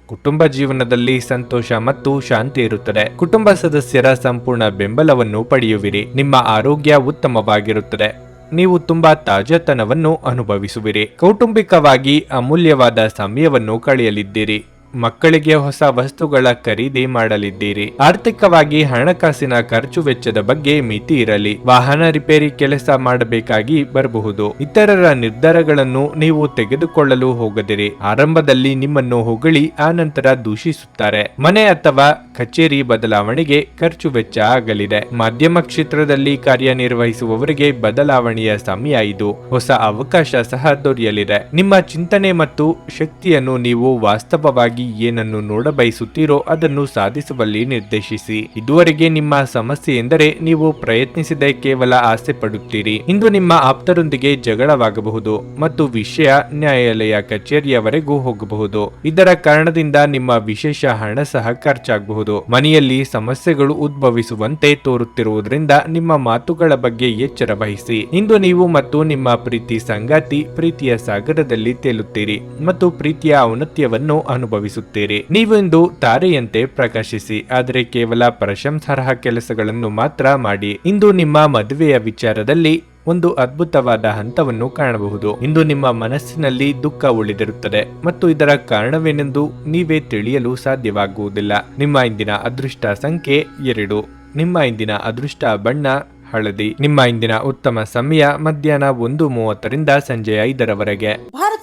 ಕುಟುಂಬ ಜೀವನದಲ್ಲಿ ಸಂತೋಷ ಮತ್ತು ಶಾಂತಿ ಇರುತ್ತದೆ. ಕುಟುಂಬ ಸದಸ್ಯರ ಸಂಪೂರ್ಣ ಬೆಂಬಲವನ್ನು ಪಡೆಯುವಿರಿ. ನಿಮ್ಮ ಆರೋಗ್ಯ ಉತ್ತಮವಾಗಿರುತ್ತದೆ. ನೀವು ತುಂಬಾ ತಾಜಾತನವನ್ನು ಅನುಭವಿಸುವಿರಿ. ಕೌಟುಂಬಿಕವಾಗಿ ಅಮೂಲ್ಯವಾದ ಸಮಯವನ್ನು ಕಳೆಯಲಿದ್ದೀರಿ. ಮಕ್ಕಳಿಗೆ ಹೊಸ ವಸ್ತುಗಳ ಖರೀದಿ ಮಾಡಲಿದ್ದೀರಿ. ಆರ್ಥಿಕವಾಗಿ ಹಣಕಾಸಿನ ಖರ್ಚು ವೆಚ್ಚದ ಬಗ್ಗೆ ಮಿತಿ ಇರಲಿ. ವಾಹನ ರಿಪೇರಿ ಕೆಲಸ ಮಾಡಬೇಕಾಗಿ ಬರಬಹುದು. ಇತರರ ನಿರ್ಧಾರಗಳನ್ನು ನೀವು ತೆಗೆದುಕೊಳ್ಳಲು ಹೋಗದಿರಿ. ಆರಂಭದಲ್ಲಿ ನಿಮ್ಮನ್ನು ಹೊಗಳಿ, ಆನಂತರ ದೂಷಿಸುತ್ತಾರೆ. ಮನೆ ಅಥವಾ ಕಚೇರಿ ಬದಲಾವಣೆಗೆ ಖರ್ಚು ವೆಚ್ಚ ಆಗಲಿದೆ. ಮಾಧ್ಯಮ ಕ್ಷೇತ್ರದಲ್ಲಿ ಕಾರ್ಯನಿರ್ವಹಿಸುವವರಿಗೆ ಬದಲಾವಣೆಯ ಸಮಯ ಇದು. ಹೊಸ ಅವಕಾಶ ಸಹ ದೊರೆಯಲಿದೆ. ನಿಮ್ಮ ಚಿಂತನೆ ಮತ್ತು ಶಕ್ತಿಯನ್ನು ನೀವು ವಾಸ್ತವವಾಗಿ ಏನನ್ನು ನೋಡಬಯಸುತ್ತೀರೋ ಅದನ್ನು ಸಾಧಿಸುವಲ್ಲಿ ನಿರ್ದೇಶಿಸಿ. ಇದುವರೆಗೆ ನಿಮ್ಮ ಸಮಸ್ಯೆ ಎಂದರೆ ನೀವು ಪ್ರಯತ್ನಿಸದೆ ಕೇವಲ ಆಸೆ ಪಡುತ್ತೀರಿ. ಇಂದು ನಿಮ್ಮ ಆಪ್ತರೊಂದಿಗೆ ಜಗಳವಾಗಬಹುದು ಮತ್ತು ವಿಷಯ ನ್ಯಾಯಾಲಯ ಕಚೇರಿಯವರೆಗೂ ಹೋಗಬಹುದು. ಇದರ ಕಾರಣದಿಂದ ನಿಮ್ಮ ವಿಶೇಷ ಹಣ ಸಹ ಖರ್ಚಾಗಬಹುದು. ಮನೆಯಲ್ಲಿ ಸಮಸ್ಯೆಗಳು ಉದ್ಭವಿಸುವಂತೆ ತೋರುತ್ತಿರುವುದರಿಂದ ನಿಮ್ಮ ಮಾತುಗಳ ಬಗ್ಗೆ ಎಚ್ಚರ ವಹಿಸಿ. ಇಂದು ನೀವು ಮತ್ತು ನಿಮ್ಮ ಪ್ರೀತಿ ಸಂಗಾತಿ ಪ್ರೀತಿಯ ಸಾಗರದಲ್ಲಿ ತೇಲುತ್ತೀರಿ ಮತ್ತು ಪ್ರೀತಿಯ ಔನ್ನತ್ಯವನ್ನು ಅನುಭವಿಸುತ್ತೀರಿ. ನೀವೊಂದು ತಾರೆಯಂತೆ ಪ್ರಕಾಶಿಸಿ, ಆದರೆ ಕೇವಲ ಪ್ರಶಂಸಾರ್ಹ ಕೆಲಸಗಳನ್ನು ಮಾತ್ರ ಮಾಡಿ. ಇಂದು ನಿಮ್ಮ ಮದುವೆಯ ವಿಚಾರದಲ್ಲಿ ಒಂದು ಅದ್ಭುತವಾದ ಹಂತವನ್ನು ಕಾಣಬಹುದು. ಇಂದು ನಿಮ್ಮ ಮನಸ್ಸಿನಲ್ಲಿ ದುಃಖ ಉಳಿದಿರುತ್ತದೆ, ಮತ್ತು ಇದರ ಕಾರಣವೇನೆಂದು ನೀವೇ ತಿಳಿಯಲು ಸಾಧ್ಯವಾಗುವುದಿಲ್ಲ. ನಿಮ್ಮ ಇಂದಿನ ಅದೃಷ್ಟ ಸಂಖ್ಯೆ ಎರಡು. ನಿಮ್ಮ ಇಂದಿನ ಅದೃಷ್ಟ ಬಣ್ಣ ಹಳದಿ. ನಿಮ್ಮ ಇಂದಿನ ಉತ್ತಮ ಸಮಯ ಮಧ್ಯಾಹ್ನ ಒಂದು ಮೂವತ್ತರಿಂದ ಸಂಜೆ ಐದರವರೆಗೆ.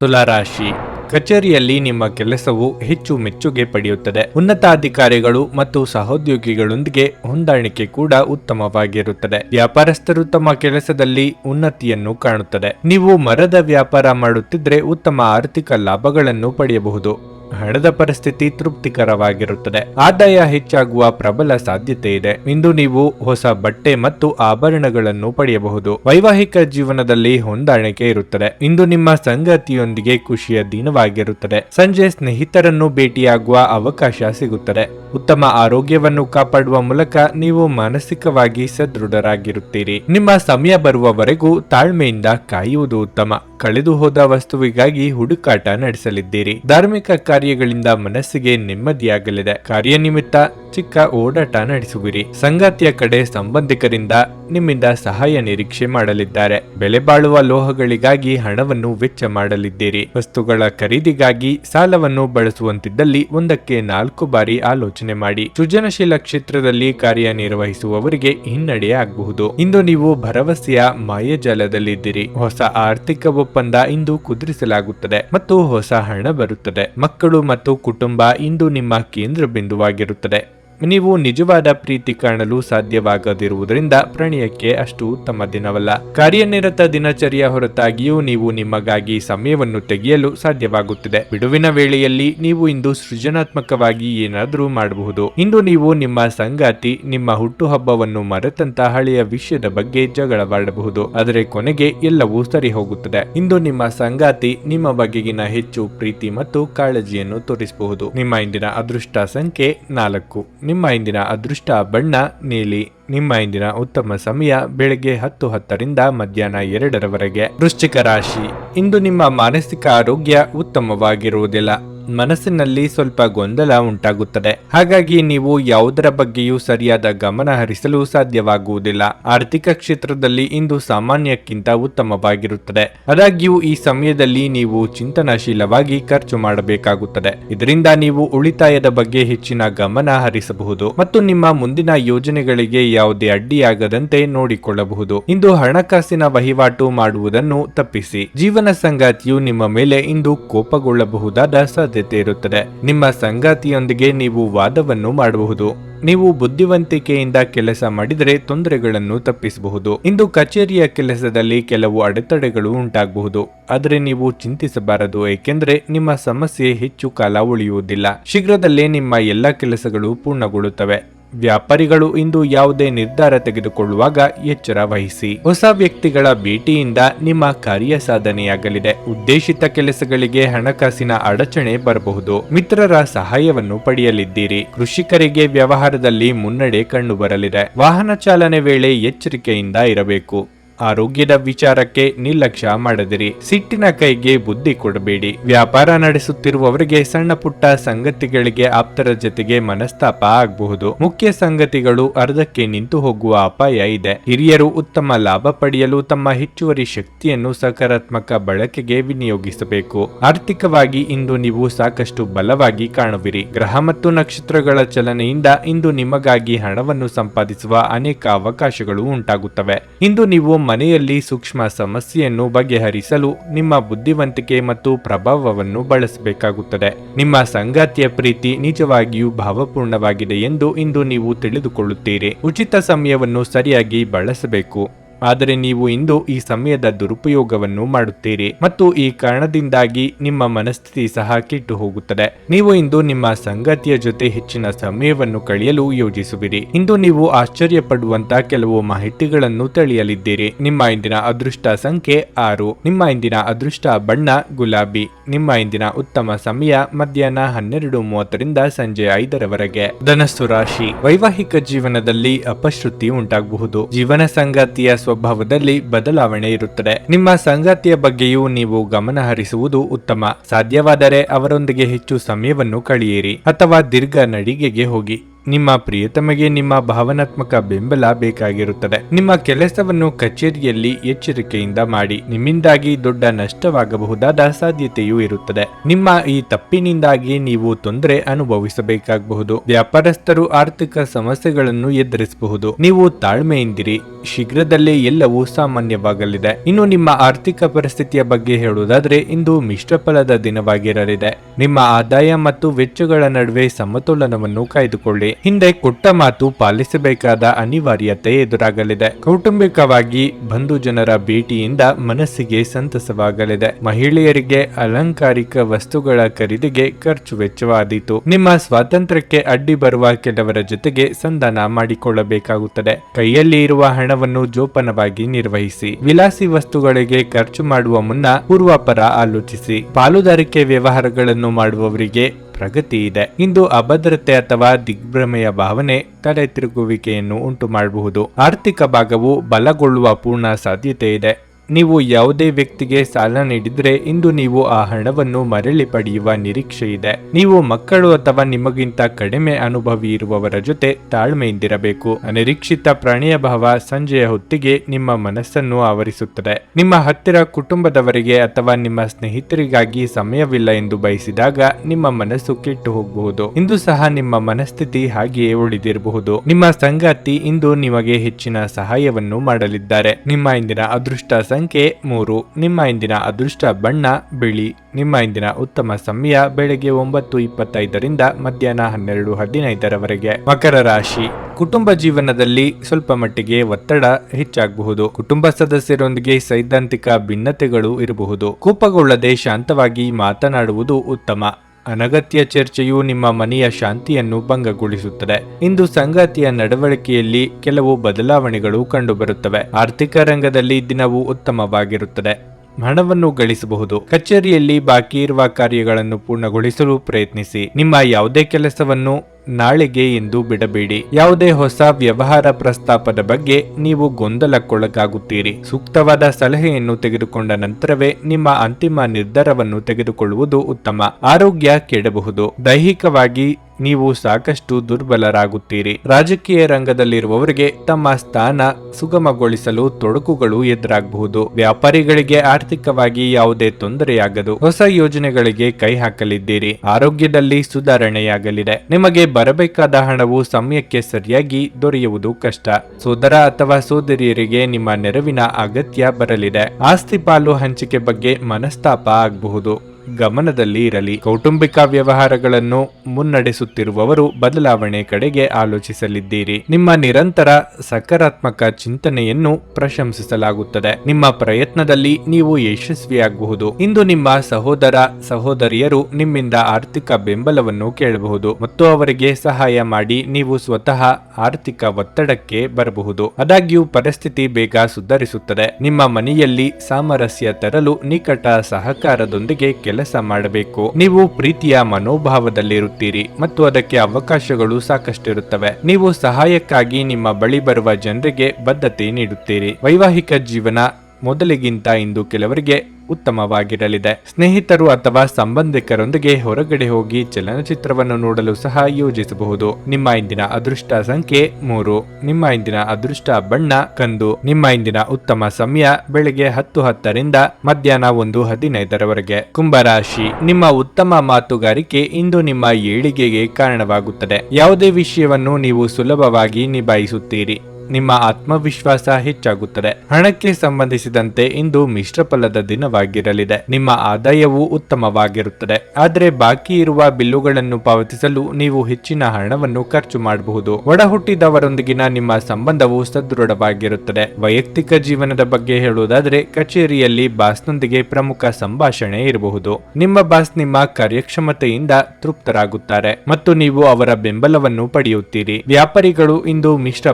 ತುಲಾರಾಶಿ. ಕಚೇರಿಯಲ್ಲಿ ನಿಮ್ಮ ಕೆಲಸವು ಹೆಚ್ಚು ಮೆಚ್ಚುಗೆ ಪಡೆಯುತ್ತದೆ. ಉನ್ನತಾಧಿಕಾರಿಗಳು ಮತ್ತು ಸಹೋದ್ಯೋಗಿಗಳೊಂದಿಗೆ ಹೊಂದಾಣಿಕೆ ಕೂಡ ಉತ್ತಮವಾಗಿರುತ್ತದೆ. ವ್ಯಾಪಾರಸ್ಥರು ತಮ್ಮ ಕೆಲಸದಲ್ಲಿ ಉನ್ನತಿಯನ್ನು ಕಾಣುತ್ತದೆ. ನೀವು ಮರದ ವ್ಯಾಪಾರ ಮಾಡುತ್ತಿದ್ರೆ ಉತ್ತಮ ಆರ್ಥಿಕ ಲಾಭಗಳನ್ನು ಪಡೆಯಬಹುದು. ಹಣದ ಪರಿಸ್ಥಿತಿ ತೃಪ್ತಿಕರವಾಗಿರುತ್ತದೆ. ಆದಾಯ ಹೆಚ್ಚಾಗುವ ಪ್ರಬಲ ಸಾಧ್ಯತೆ ಇದೆ. ಇಂದು ನೀವು ಹೊಸ ಬಟ್ಟೆ ಮತ್ತು ಆಭರಣಗಳನ್ನು ಪಡೆಯಬಹುದು. ವೈವಾಹಿಕ ಜೀವನದಲ್ಲಿ ಹೊಂದಾಣಿಕೆ ಇರುತ್ತದೆ. ಇಂದು ನಿಮ್ಮ ಸಂಗತಿಯೊಂದಿಗೆ ಖುಷಿಯ ದಿನವಾಗಿರುತ್ತದೆ. ಸಂಜೆ ಸ್ನೇಹಿತರನ್ನು ಭೇಟಿಯಾಗುವ ಅವಕಾಶ ಸಿಗುತ್ತದೆ. ಉತ್ತಮ ಆರೋಗ್ಯವನ್ನು ಕಾಪಾಡುವ ಮೂಲಕ ನೀವು ಮಾನಸಿಕವಾಗಿ ಸದೃಢರಾಗಿರುತ್ತೀರಿ. ನಿಮ್ಮ ಸಮಯ ಬರುವವರೆಗೂ ತಾಳ್ಮೆಯಿಂದ ಕಾಯುವುದು ಉತ್ತಮ. ಕಳೆದು ಹೋದ ವಸ್ತುವಿಗಾಗಿ ಹುಡುಕಾಟ ನಡೆಸಲಿದ್ದೀರಿ. ಧಾರ್ಮಿಕ ಕಾರ್ಯಗಳಿಂದ ಮನಸ್ಸಿಗೆ ನೆಮ್ಮದಿಯಾಗಲಿದೆ. ಕಾರ್ಯನಿಮಿತ್ತ ಚಿಕ್ಕ ಓಡಾಟ ನಡೆಸುವಿರಿ. ಸಂಗಾತಿಯ ಕಡೆ ಸಂಬಂಧಿಕರಿಂದ ನಿಮ್ಮಿಂದ ಸಹಾಯ ನಿರೀಕ್ಷೆ ಮಾಡಲಿದ್ದಾರೆ. ಬೆಲೆ ಬಾಳುವ ಲೋಹಗಳಿಗಾಗಿ ಹಣವನ್ನು ವೆಚ್ಚ ಮಾಡಲಿದ್ದೀರಿ. ವಸ್ತುಗಳ ಖರೀದಿಗಾಗಿ ಸಾಲವನ್ನು ಬಳಸುವಂತಿದ್ದಲ್ಲಿ ಒಂದಕ್ಕೆ ನಾಲ್ಕು ಬಾರಿ ಆಲೋಚನೆ ಮಾಡಿ. ಸೃಜನಶೀಲ ಕ್ಷೇತ್ರದಲ್ಲಿ ಕಾರ್ಯನಿರ್ವಹಿಸುವವರಿಗೆ ಹಿನ್ನಡೆ ಆಗಬಹುದು. ಇಂದು ನೀವು ಭರವಸೆಯ ಮಾಯಜಾಲದಲ್ಲಿದ್ದೀರಿ. ಹೊಸ ಆರ್ಥಿಕ ಒಪ್ಪಂದ ಇಂದು ಕುದುರಿಸಲಾಗುತ್ತದೆ ಮತ್ತು ಹೊಸ ಹಣ ಬರುತ್ತದೆ. ಮಕ್ಕಳು ಮತ್ತು ಕುಟುಂಬ ಇಂದು ನಿಮ್ಮ ಕೇಂದ್ರ ಬಿಂದುವಾಗಿರುತ್ತದೆ ನೀವು ನಿಜವಾದ ಪ್ರೀತಿ ಕಾಣಲು ಸಾಧ್ಯವಾಗದಿರುವುದರಿಂದ ಪ್ರಣಯಕ್ಕೆ ಅಷ್ಟು ಉತ್ತಮ ದಿನವಲ್ಲ ಕಾರ್ಯನಿರತ ದಿನಚರಿಯ ಹೊರತಾಗಿಯೂ ನೀವು ನಿಮಗಾಗಿ ಸಮಯವನ್ನು ತೆಗೆಯಲು ಸಾಧ್ಯವಾಗುತ್ತಿದೆ. ಬಿಡುವಿನ ವೇಳೆಯಲ್ಲಿ ನೀವು ಇಂದು ಸೃಜನಾತ್ಮಕವಾಗಿ ಏನಾದರೂ ಮಾಡಬಹುದು. ಇಂದು ನೀವು ನಿಮ್ಮ ಸಂಗಾತಿ, ನಿಮ್ಮ ಹುಟ್ಟುಹಬ್ಬವನ್ನು ಮರೆತಂತ ಹಳೆಯ ವಿಷಯದ ಬಗ್ಗೆ ಜಗಳವಾಡಬಹುದು. ಆದರೆ ಕೊನೆಗೆ ಎಲ್ಲವೂ ಸರಿ ಹೋಗುತ್ತದೆ ಇಂದು ನಿಮ್ಮ ಸಂಗಾತಿ ನಿಮ್ಮ ಬಗೆಗಿನ ಹೆಚ್ಚು ಪ್ರೀತಿ ಮತ್ತು ಕಾಳಜಿಯನ್ನು ತೋರಿಸಬಹುದು. ನಿಮ್ಮ ಇಂದಿನ ಅದೃಷ್ಟ ಸಂಖ್ಯೆ ನಾಲ್ಕು. ನಿಮ್ಮ ಇಂದಿನ ಅದೃಷ್ಟ ಬಣ್ಣ ನೀಲಿ ನಿಮ್ಮ ಇಂದಿನ ಉತ್ತಮ ಸಮಯ ಬೆಳಗ್ಗೆ ಹತ್ತು ಹತ್ತರಿಂದ ಮಧ್ಯಾಹ್ನ ಎರಡರವರೆಗೆ. ವೃಶ್ಚಿಕ ರಾಶಿ. ಇಂದು ನಿಮ್ಮ ಮಾನಸಿಕ ಆರೋಗ್ಯ ಉತ್ತಮವಾಗಿರುವುದಿಲ್ಲ. ಮನಸ್ಸಿನಲ್ಲಿ ಸ್ವಲ್ಪ ಗೊಂದಲ ಉಂಟಾಗುತ್ತದೆ. ಹಾಗಾಗಿ ನೀವು ಯಾವುದರ ಬಗ್ಗೆಯೂ ಸರಿಯಾದ ಗಮನ ಹರಿಸಲು ಸಾಧ್ಯವಾಗುವುದಿಲ್ಲ. ಆರ್ಥಿಕ ಕ್ಷೇತ್ರದಲ್ಲಿ ಇಂದು ಸಾಮಾನ್ಯಕ್ಕಿಂತ ಉತ್ತಮವಾಗಿರುತ್ತದೆ. ಆದಾಗ್ಯೂ ಈ ಸಮಯದಲ್ಲಿ ನೀವು ಚಿಂತನಾಶೀಲವಾಗಿ ಖರ್ಚು ಮಾಡಬೇಕಾಗುತ್ತದೆ. ಇದರಿಂದ ನೀವು ಉಳಿತಾಯದ ಬಗ್ಗೆ ಹೆಚ್ಚಿನ ಗಮನ ಹರಿಸಬಹುದು ಮತ್ತು ನಿಮ್ಮ ಮುಂದಿನ ಯೋಜನೆಗಳಿಗೆ ಯಾವುದೇ ಅಡ್ಡಿಯಾಗದಂತೆ ನೋಡಿಕೊಳ್ಳಬಹುದು. ಇಂದು ಹಣಕಾಸಿನ ವಹಿವಾಟು ಮಾಡುವುದನ್ನು ತಪ್ಪಿಸಿ. ಜೀವನ ಸಂಗಾತಿಯು ನಿಮ್ಮ ಮೇಲೆ ಇಂದು ಕೋಪಗೊಳ್ಳಬಹುದಾದ ಸಾಧ್ಯತೆ ಇರುತ್ತದೆ ನಿಮ್ಮ ಸಂಗಾತಿಯೊಂದಿಗೆ ನೀವು ವಾದವನ್ನು ಮಾಡಬಹುದು. ನೀವು ಬುದ್ಧಿವಂತಿಕೆಯಿಂದ ಕೆಲಸ ಮಾಡಿದರೆ ತೊಂದರೆಗಳನ್ನು ತಪ್ಪಿಸಬಹುದು. ಇಂದು ಕಚೇರಿಯ ಕೆಲಸದಲ್ಲಿ ಕೆಲವು ಅಡೆತಡೆಗಳು ಉಂಟಾಗಬಹುದು. ಆದರೆ ನೀವು ಚಿಂತಿಸಬಾರದು, ಏಕೆಂದರೆ ನಿಮ್ಮ ಸಮಸ್ಯೆ ಹೆಚ್ಚು ಕಾಲ ಉಳಿಯುವುದಿಲ್ಲ. ಶೀಘ್ರದಲ್ಲೇ ನಿಮ್ಮ ಎಲ್ಲ ಕೆಲಸಗಳು ಪೂರ್ಣಗೊಳ್ಳುತ್ತವೆ. ವ್ಯಾಪಾರಿಗಳು ಇಂದು ಯಾವುದೇ ನಿರ್ಧಾರ ತೆಗೆದುಕೊಳ್ಳುವಾಗ ಎಚ್ಚರ ವಹಿಸಿ. ಹೊಸ ವ್ಯಕ್ತಿಗಳ ಭೇಟಿಯಿಂದ ನಿಮ್ಮ ಕಾರ್ಯ ಸಾಧನೆಯಾಗಲಿದೆ. ಉದ್ದೇಶಿತ ಕೆಲಸಗಳಿಗೆ ಹಣಕಾಸಿನ ಅಡಚಣೆ ಬರಬಹುದು. ಮಿತ್ರರ ಸಹಾಯವನ್ನು ಪಡೆಯಲಿದ್ದೀರಿ. ಕೃಷಿಕರಿಗೆ ವ್ಯವಹಾರದಲ್ಲಿ ಮುನ್ನಡೆ ಕಂಡುಬರಲಿದೆ. ವಾಹನ ಚಾಲನೆ ವೇಳೆ ಎಚ್ಚರಿಕೆಯಿಂದ ಇರಬೇಕು. ಆರೋಗ್ಯದ ವಿಚಾರಕ್ಕೆ ನಿರ್ಲಕ್ಷ್ಯ ಮಾಡದಿರಿ. ಸಿಟ್ಟಿನ ಕೈಗೆ ಬುದ್ಧಿ ಕೊಡಬೇಡಿ. ವ್ಯಾಪಾರ ನಡೆಸುತ್ತಿರುವವರಿಗೆ ಸಣ್ಣ ಪುಟ್ಟ ಸಂಗತಿಗಳಿಗೆ ಆಪ್ತರ ಜೊತೆಗೆ ಮನಸ್ತಾಪ ಆಗಬಹುದು. ಮುಖ್ಯ ಸಂಗತಿಗಳು ಅರ್ಧಕ್ಕೆ ನಿಂತು ಹೋಗುವ ಅಪಾಯ ಇದೆ. ಹಿರಿಯರು ಉತ್ತಮ ಲಾಭ ಪಡೆಯಲು ತಮ್ಮ ಹೆಚ್ಚುವರಿ ಶಕ್ತಿಯನ್ನು ಸಕಾರಾತ್ಮಕ ಬಳಕೆಗೆ ವಿನಿಯೋಗಿಸಬೇಕು. ಆರ್ಥಿಕವಾಗಿ ಇಂದು ನೀವು ಸಾಕಷ್ಟು ಬಲವಾಗಿ ಕಾಣುವಿರಿ. ಗ್ರಹ ಮತ್ತು ನಕ್ಷತ್ರಗಳ ಚಲನೆಯಿಂದ ಇಂದು ನಿಮಗಾಗಿ ಹಣವನ್ನು ಸಂಪಾದಿಸುವ ಅನೇಕ ಅವಕಾಶಗಳು ಉಂಟಾಗುತ್ತವೆ. ಇಂದು ನೀವು ಮನೆಯಲ್ಲಿ ಸೂಕ್ಷ್ಮ ಸಮಸ್ಯೆಯನ್ನು ಬಗೆಹರಿಸಲು ನಿಮ್ಮ ಬುದ್ಧಿವಂತಿಕೆ ಮತ್ತು ಪ್ರಭಾವವನ್ನು ಬಳಸಬೇಕಾಗುತ್ತದೆ. ನಿಮ್ಮ ಸಂಗಾತಿಯ ಪ್ರೀತಿ ನಿಜವಾಗಿಯೂ ಭಾವಪೂರ್ಣವಾಗಿದೆ ಎಂದು ಇಂದು ನೀವು ತಿಳಿದುಕೊಳ್ಳುತ್ತೀರಿ. ಉಚಿತ ಸಮಯವನ್ನು ಸರಿಯಾಗಿ ಬಳಸಬೇಕು. ಆದರೆ ನೀವು ಇಂದು ಈ ಸಮಯದ ದುರುಪಯೋಗವನ್ನು ಮಾಡುತ್ತೀರಿ ಮತ್ತು ಈ ಕಾರಣದಿಂದಾಗಿ ನಿಮ್ಮ ಮನಸ್ಥಿತಿ ಸಹ ಕೆಟ್ಟು ಹೋಗುತ್ತದೆ. ನೀವು ಇಂದು ನಿಮ್ಮ ಸಂಗತಿಯ ಜೊತೆ ಹೆಚ್ಚಿನ ಸಮಯವನ್ನು ಕಳೆಯಲು ಯೋಜಿಸುವಿರಿ. ಇಂದು ನೀವು ಆಶ್ಚರ್ಯಪಡುವಂತ ಕೆಲವು ಮಾಹಿತಿಗಳನ್ನು ತಿಳಿಯಲಿದ್ದೀರಿ. ನಿಮ್ಮ ಇಂದಿನ ಅದೃಷ್ಟ ಸಂಖ್ಯೆ ಆರು. ನಿಮ್ಮ ಇಂದಿನ ಅದೃಷ್ಟ ಬಣ್ಣ ಗುಲಾಬಿ. ನಿಮ್ಮ ಇಂದಿನ ಉತ್ತಮ ಸಮಯ ಮಧ್ಯಾಹ್ನ ಹನ್ನೆರಡು ಮೂವತ್ತರಿಂದ ಸಂಜೆ ಐದರವರೆಗೆ. ಧನಸ್ಸು ರಾಶಿ. ವೈವಾಹಿಕ ಜೀವನದಲ್ಲಿ ಅಪಶ್ರುತಿ ಉಂಟಾಗಬಹುದು. ಜೀವನ ಸಂಗಾತಿಯ ಸ್ವಭಾವದಲ್ಲಿ ಬದಲಾವಣೆ ಇರುತ್ತದೆ. ನಿಮ್ಮ ಸಂಗಾತಿಯ ಬಗ್ಗೆಯೂ ನೀವು ಗಮನ ಹರಿಸುವುದು ಉತ್ತಮ. ಸಾಧ್ಯವಾದರೆ ಅವರೊಂದಿಗೆ ಹೆಚ್ಚು ಸಮಯವನ್ನು ಕಳೆಯಿರಿ. ಅಥವಾ ದೀರ್ಘ ನಡಿಗೆಗೆ ಹೋಗಿ. ನಿಮ್ಮ ಪ್ರಿಯತಮಗೆ ನಿಮ್ಮ ಭಾವನಾತ್ಮಕ ಬೆಂಬಲ ಬೇಕಾಗಿರುತ್ತದೆ. ನಿಮ್ಮ ಕೆಲಸವನ್ನು ಕಚೇರಿಯಲ್ಲಿ ಎಚ್ಚರಿಕೆಯಿಂದ ಮಾಡಿ. ನಿಮ್ಮಿಂದಾಗಿ ದೊಡ್ಡ ನಷ್ಟವಾಗಬಹುದಾದ ಸಾಧ್ಯತೆಯೂ ಇರುತ್ತದೆ. ನಿಮ್ಮ ಈ ತಪ್ಪಿನಿಂದಾಗಿ ನೀವು ತೊಂದರೆ ಅನುಭವಿಸಬೇಕಾಗಬಹುದು. ವ್ಯಾಪಾರಸ್ಥರು ಆರ್ಥಿಕ ಸಮಸ್ಯೆಗಳನ್ನು ಎದುರಿಸಬಹುದು. ನೀವು ತಾಳ್ಮೆಯಿಂದಿರಿ. ಶೀಘ್ರದಲ್ಲೇ ಎಲ್ಲವೂ ಸಾಮಾನ್ಯವಾಗಲಿದೆ. ಇನ್ನು ನಿಮ್ಮ ಆರ್ಥಿಕ ಪರಿಸ್ಥಿತಿಯ ಬಗ್ಗೆ ಹೇಳುವುದಾದ್ರೆ, ಇಂದು ಮಿಶ್ರಫಲದ ದಿನವಾಗಿರಲಿದೆ. ನಿಮ್ಮ ಆದಾಯ ಮತ್ತು ವೆಚ್ಚಗಳ ನಡುವೆ ಸಮತೋಲನವನ್ನು ಕಾಯ್ದುಕೊಳ್ಳಿ. ಹಿಂದೆ ಕೊಟ್ಟ ಮಾತು ಪಾಲಿಸಬೇಕಾದ ಅನಿವಾರ್ಯತೆ ಎದುರಾಗಲಿದೆ. ಕೌಟುಂಬಿಕವಾಗಿ ಬಂಧು ಜನರ ಭೇಟಿಯಿಂದ ಮನಸ್ಸಿಗೆ ಸಂತಸವಾಗಲಿದೆ. ಮಹಿಳೆಯರಿಗೆ ಅಲಂಕಾರಿಕ ವಸ್ತುಗಳ ಖರೀದಿಗೆ ಖರ್ಚು ವೆಚ್ಚವಾದೀತು. ನಿಮ್ಮ ಸ್ವಾತಂತ್ರ್ಯಕ್ಕೆ ಅಡ್ಡಿ ಬರುವ ಕೆಲವರ ಜೊತೆಗೆ ಸಂಧಾನ ಮಾಡಿಕೊಳ್ಳಬೇಕಾಗುತ್ತದೆ. ಕೈಯಲ್ಲಿ ಇರುವ ಹಣವನ್ನು ಜೋಪನವಾಗಿ ನಿರ್ವಹಿಸಿ. ವಿಲಾಸಿ ವಸ್ತುಗಳಿಗೆ ಖರ್ಚು ಮಾಡುವ ಮುನ್ನ ಪೂರ್ವಾಪರ ಆಲೋಚಿಸಿ. ಪಾಲುದಾರಿಕೆ ವ್ಯವಹಾರಗಳನ್ನು ಮಾಡುವವರಿಗೆ ಪ್ರಗತಿ ಇದೆ. ಇಂದು ಅಭದ್ರತೆ ಅಥವಾ ದಿಗ್ಭ್ರಮೆಯ ಭಾವನೆ ತಲೆ ತಿರುಗುವಿಕೆಯನ್ನು ಉಂಟು ಮಾಡಬಹುದು ಆರ್ಥಿಕ ಭಾಗವು ಬಲಗೊಳ್ಳುವ ಪೂರ್ಣ ಸಾಧ್ಯತೆ ಇದೆ. ನೀವು ಯಾವುದೇ ವ್ಯಕ್ತಿಗೆ ಸಾಲ ನೀಡಿದ್ರೆ ಇಂದು ನೀವು ಆ ಹಣವನ್ನು ಮರಳಿ ಪಡೆಯುವ ನಿರೀಕ್ಷೆ ಇದೆ. ನೀವು ಮಕ್ಕಳು ಅಥವಾ ನಿಮಗಿಂತ ಕಡಿಮೆ ಅನುಭವಿ ಇರುವವರ ಜೊತೆ ತಾಳ್ಮೆಯಿಂದಿರಬೇಕು. ಅನಿರೀಕ್ಷಿತ ಪ್ರಾಣಿಯ ಭಾವ ಸಂಜೆಯ ಹೊತ್ತಿಗೆ ನಿಮ್ಮ ಮನಸ್ಸನ್ನು ಆವರಿಸುತ್ತದೆ. ನಿಮ್ಮ ಹತ್ತಿರ ಕುಟುಂಬದವರಿಗೆ ಅಥವಾ ನಿಮ್ಮ ಸ್ನೇಹಿತರಿಗಾಗಿ ಸಮಯವಿಲ್ಲ ಎಂದು ಬಯಸಿದಾಗ ನಿಮ್ಮ ಮನಸ್ಸು ಕೆಟ್ಟು ಹೋಗಬಹುದು. ಇಂದು ಸಹ ನಿಮ್ಮ ಮನಸ್ಥಿತಿ ಹಾಗೆಯೇ ಉಳಿದಿರಬಹುದು. ನಿಮ್ಮ ಸಂಗಾತಿ ಇಂದು ನಿಮಗೆ ಹೆಚ್ಚಿನ ಸಹಾಯವನ್ನು ಮಾಡಲಿದ್ದಾರೆ. ನಿಮ್ಮ ಇಂದಿನ ಅದೃಷ್ಟ ಸಂಖ್ಯೆ ಮೂರು. ನಿಮ್ಮ ಇಂದಿನ ಅದೃಷ್ಟ ಬಣ್ಣ, ಬಿಳಿ. ನಿಮ್ಮ ಇಂದಿನ ಉತ್ತಮ ಸಮಯ ಬೆಳಗ್ಗೆ ಒಂಬತ್ತು ಇಪ್ಪತ್ತೈದರಿಂದ ಮಧ್ಯಾಹ್ನ ಹನ್ನೆರಡು ಹದಿನೈದರವರೆಗೆ. ಮಕರ ರಾಶಿ. ಕುಟುಂಬ ಜೀವನದಲ್ಲಿ ಸ್ವಲ್ಪ ಮಟ್ಟಿಗೆ ಒತ್ತಡ ಹೆಚ್ಚಾಗಬಹುದು. ಕುಟುಂಬ ಸದಸ್ಯರೊಂದಿಗೆ ಸೈದ್ಧಾಂತಿಕ ಭಿನ್ನತೆಗಳು ಇರಬಹುದು. ಕೋಪಗೊಳ್ಳದೆ ಶಾಂತವಾಗಿ ಮಾತನಾಡುವುದು ಉತ್ತಮ. ಅನಗತ್ಯ ಚರ್ಚೆಯು ನಿಮ್ಮ ಮನೆಯ ಶಾಂತಿಯನ್ನು ಭಂಗಗೊಳಿಸುತ್ತದೆ. ಇಂದು ಸಂಗಾತಿಯ ನಡವಳಿಕೆಯಲ್ಲಿ ಕೆಲವು ಬದಲಾವಣೆಗಳು ಕಂಡುಬರುತ್ತವೆ. ಆರ್ಥಿಕ ರಂಗದಲ್ಲಿ ದಿನವು ಉತ್ತಮವಾಗಿರುತ್ತದೆ. ಹಣವನ್ನು ಗಳಿಸಬಹುದು. ಕಚೇರಿಯಲ್ಲಿ ಬಾಕಿ ಇರುವ ಕಾರ್ಯಗಳನ್ನು ಪೂರ್ಣಗೊಳಿಸಲು ಪ್ರಯತ್ನಿಸಿ. ನಿಮ್ಮ ಯಾವುದೇ ಕೆಲಸವನ್ನು ನಾಳೆಗೆ ಎಂದು ಬಿಡಬೇಡಿ. ಯಾವುದೇ ಹೊಸ ವ್ಯವಹಾರ ಪ್ರಸ್ತಾಪದ ಬಗ್ಗೆ ನೀವು ಗೊಂದಲಕ್ಕೊಳಗಾಗುತ್ತೀರಿ. ಸೂಕ್ತವಾದ ಸಲಹೆಯನ್ನು ತೆಗೆದುಕೊಂಡ ನಂತರವೇ ನಿಮ್ಮ ಅಂತಿಮ ನಿರ್ಧಾರವನ್ನು ತೆಗೆದುಕೊಳ್ಳುವುದು ಉತ್ತಮ. ಆರೋಗ್ಯ ಕೆಡಬಹುದು. ದೈಹಿಕವಾಗಿ ನೀವು ಸಾಕಷ್ಟು ದುರ್ಬಲರಾಗುತ್ತೀರಿ. ರಾಜಕೀಯ ರಂಗದಲ್ಲಿರುವವರಿಗೆ ತಮ್ಮ ಸ್ಥಾನ ಸುಗಮಗೊಳಿಸಲು ತೊಡಕುಗಳು ಎದುರಾಗಬಹುದು. ವ್ಯಾಪಾರಿಗಳಿಗೆ ಆರ್ಥಿಕವಾಗಿ ಯಾವುದೇ ತೊಂದರೆಯಾಗದು. ಹೊಸ ಯೋಜನೆಗಳಿಗೆ ಕೈ ಹಾಕಲಿದ್ದೀರಿ. ಆರೋಗ್ಯದಲ್ಲಿ ಸುಧಾರಣೆಯಾಗಲಿದೆ. ನಿಮಗೆ ಬರಬೇಕಾದ ಹಣವು ಸಮಯಕ್ಕೆ ಸರಿಯಾಗಿ ದೊರೆಯುವುದು ಕಷ್ಟ. ಸೋದರ ಅಥವಾ ಸೋದರಿಯರಿಗೆ ನಿಮ್ಮ ನೆರವಿನ ಅಗತ್ಯ ಬರಲಿದೆ. ಆಸ್ತಿ ಪಾಲು ಹಂಚಿಕೆ ಬಗ್ಗೆ ಮನಸ್ತಾಪ ಆಗಬಹುದು. ಗಮನದಲ್ಲಿ ಇರಲಿ. ಕೌಟುಂಬಿಕ ವ್ಯವಹಾರಗಳನ್ನು ಮುನ್ನಡೆಸುತ್ತಿರುವವರು ಬದಲಾವಣೆ ಕಡೆಗೆ ಆಲೋಚಿಸಲಿದ್ದೀರಿ. ನಿಮ್ಮ ನಿರಂತರ ಸಕಾರಾತ್ಮಕ ಚಿಂತನೆಯನ್ನು ಪ್ರಶಂಸಿಸಲಾಗುತ್ತದೆ. ನಿಮ್ಮ ಪ್ರಯತ್ನದಲ್ಲಿ ನೀವು ಯಶಸ್ವಿಯಾಗಬಹುದು. ಇಂದು ನಿಮ್ಮ ಸಹೋದರ ಸಹೋದರಿಯರು ನಿಮ್ಮಿಂದ ಆರ್ಥಿಕ ಬೆಂಬಲವನ್ನು ಕೇಳಬಹುದು ಮತ್ತು ಅವರಿಗೆ ಸಹಾಯ ಮಾಡಿ ನೀವು ಸ್ವತಃ ಆರ್ಥಿಕ ಒತ್ತಡಕ್ಕೆ ಬರಬಹುದು. ಆದಾಗ್ಯೂ ಪರಿಸ್ಥಿತಿ ಬೇಗ ಸುಧಾರಿಸುತ್ತದೆ. ನಿಮ್ಮ ಮನೆಯಲ್ಲಿ ಸಾಮರಸ್ಯ ತರಲು ನಿಕಟ ಸಹಕಾರದೊಂದಿಗೆ ಕೆಲಸ ಮಾಡಬೇಕು. ನೀವು ಪ್ರೀತಿಯ ಮನೋಭಾವದಲ್ಲಿರುತ್ತೀರಿ ಮತ್ತು ಅದಕ್ಕೆ ಅವಕಾಶಗಳು ಸಾಕಷ್ಟಿರುತ್ತವೆ. ನೀವು ಸಹಾಯಕ್ಕಾಗಿ ನಿಮ್ಮ ಬಳಿ ಬರುವ ಜನರಿಗೆ ಬದ್ಧತೆ ನೀಡುತ್ತೀರಿ. ವೈವಾಹಿಕ ಜೀವನ ಮೊದಲಿಗಿಂತ ಇಂದು ಕೆಲವರಿಗೆ ಉತ್ತಮವಾಗಿರಲಿದೆ. ಸ್ನೇಹಿತರು ಅಥವಾ ಸಂಬಂಧಿಕರೊಂದಿಗೆ ಹೊರಗಡೆ ಹೋಗಿ ಚಲನಚಿತ್ರವನ್ನು ನೋಡಲು ಸಹ ಯೋಜಿಸಬಹುದು. ನಿಮ್ಮ ಇಂದಿನ ಅದೃಷ್ಟ ಸಂಖ್ಯೆ ಮೂರು. ನಿಮ್ಮ ಇಂದಿನ ಅದೃಷ್ಟ ಬಣ್ಣ ಕಂದು. ನಿಮ್ಮ ಇಂದಿನ ಉತ್ತಮ ಸಮಯ ಬೆಳಗ್ಗೆ ಹತ್ತು ಹತ್ತರಿಂದ ಮಧ್ಯಾಹ್ನ ಒಂದು ಹದಿನೈದರವರೆಗೆ. ಕುಂಭರಾಶಿ. ನಿಮ್ಮ ಉತ್ತಮ ಮಾತುಗಾರಿಕೆ ಇಂದು ನಿಮ್ಮ ಏಳಿಗೆಗೆ ಕಾರಣವಾಗುತ್ತದೆ. ಯಾವುದೇ ವಿಷಯವನ್ನು ನೀವು ಸುಲಭವಾಗಿ ನಿಭಾಯಿಸುತ್ತೀರಿ. ನಿಮ್ಮ ಆತ್ಮವಿಶ್ವಾಸ ಹೆಚ್ಚಾಗುತ್ತದೆ. ಹಣಕ್ಕೆ ಸಂಬಂಧಿಸಿದಂತೆ ಇಂದು ಮಿಶ್ರ ಫಲದ ದಿನವಾಗಿರಲಿದೆ. ನಿಮ್ಮ ಆದಾಯವು ಉತ್ತಮವಾಗಿರುತ್ತದೆ. ಆದರೆ ಬಾಕಿ ಇರುವ ಬಿಲ್ಲುಗಳನ್ನು ಪಾವತಿಸಲು ನೀವು ಹೆಚ್ಚಿನ ಹಣವನ್ನು ಖರ್ಚು ಮಾಡಬಹುದು. ಒಡಹುಟ್ಟಿದವರೊಂದಿಗಿನ ನಿಮ್ಮ ಸಂಬಂಧವು ಸದೃಢವಾಗಿರುತ್ತದೆ. ವೈಯಕ್ತಿಕ ಜೀವನದ ಬಗ್ಗೆ ಹೇಳುವುದಾದರೆ ಕಚೇರಿಯಲ್ಲಿ ಬಾಸ್ನೊಂದಿಗೆ ಪ್ರಮುಖ ಸಂಭಾಷಣೆ ಇರಬಹುದು. ನಿಮ್ಮ ಬಾಸ್ ನಿಮ್ಮ ಕಾರ್ಯಕ್ಷಮತೆಯಿಂದ ತೃಪ್ತರಾಗುತ್ತಾರೆ. ಮತ್ತು ನೀವು ಅವರ ಬೆಂಬಲವನ್ನು ಪಡೆಯುತ್ತೀರಿ. ವ್ಯಾಪಾರಿಗಳು ಇಂದು ಮಿಶ್ರ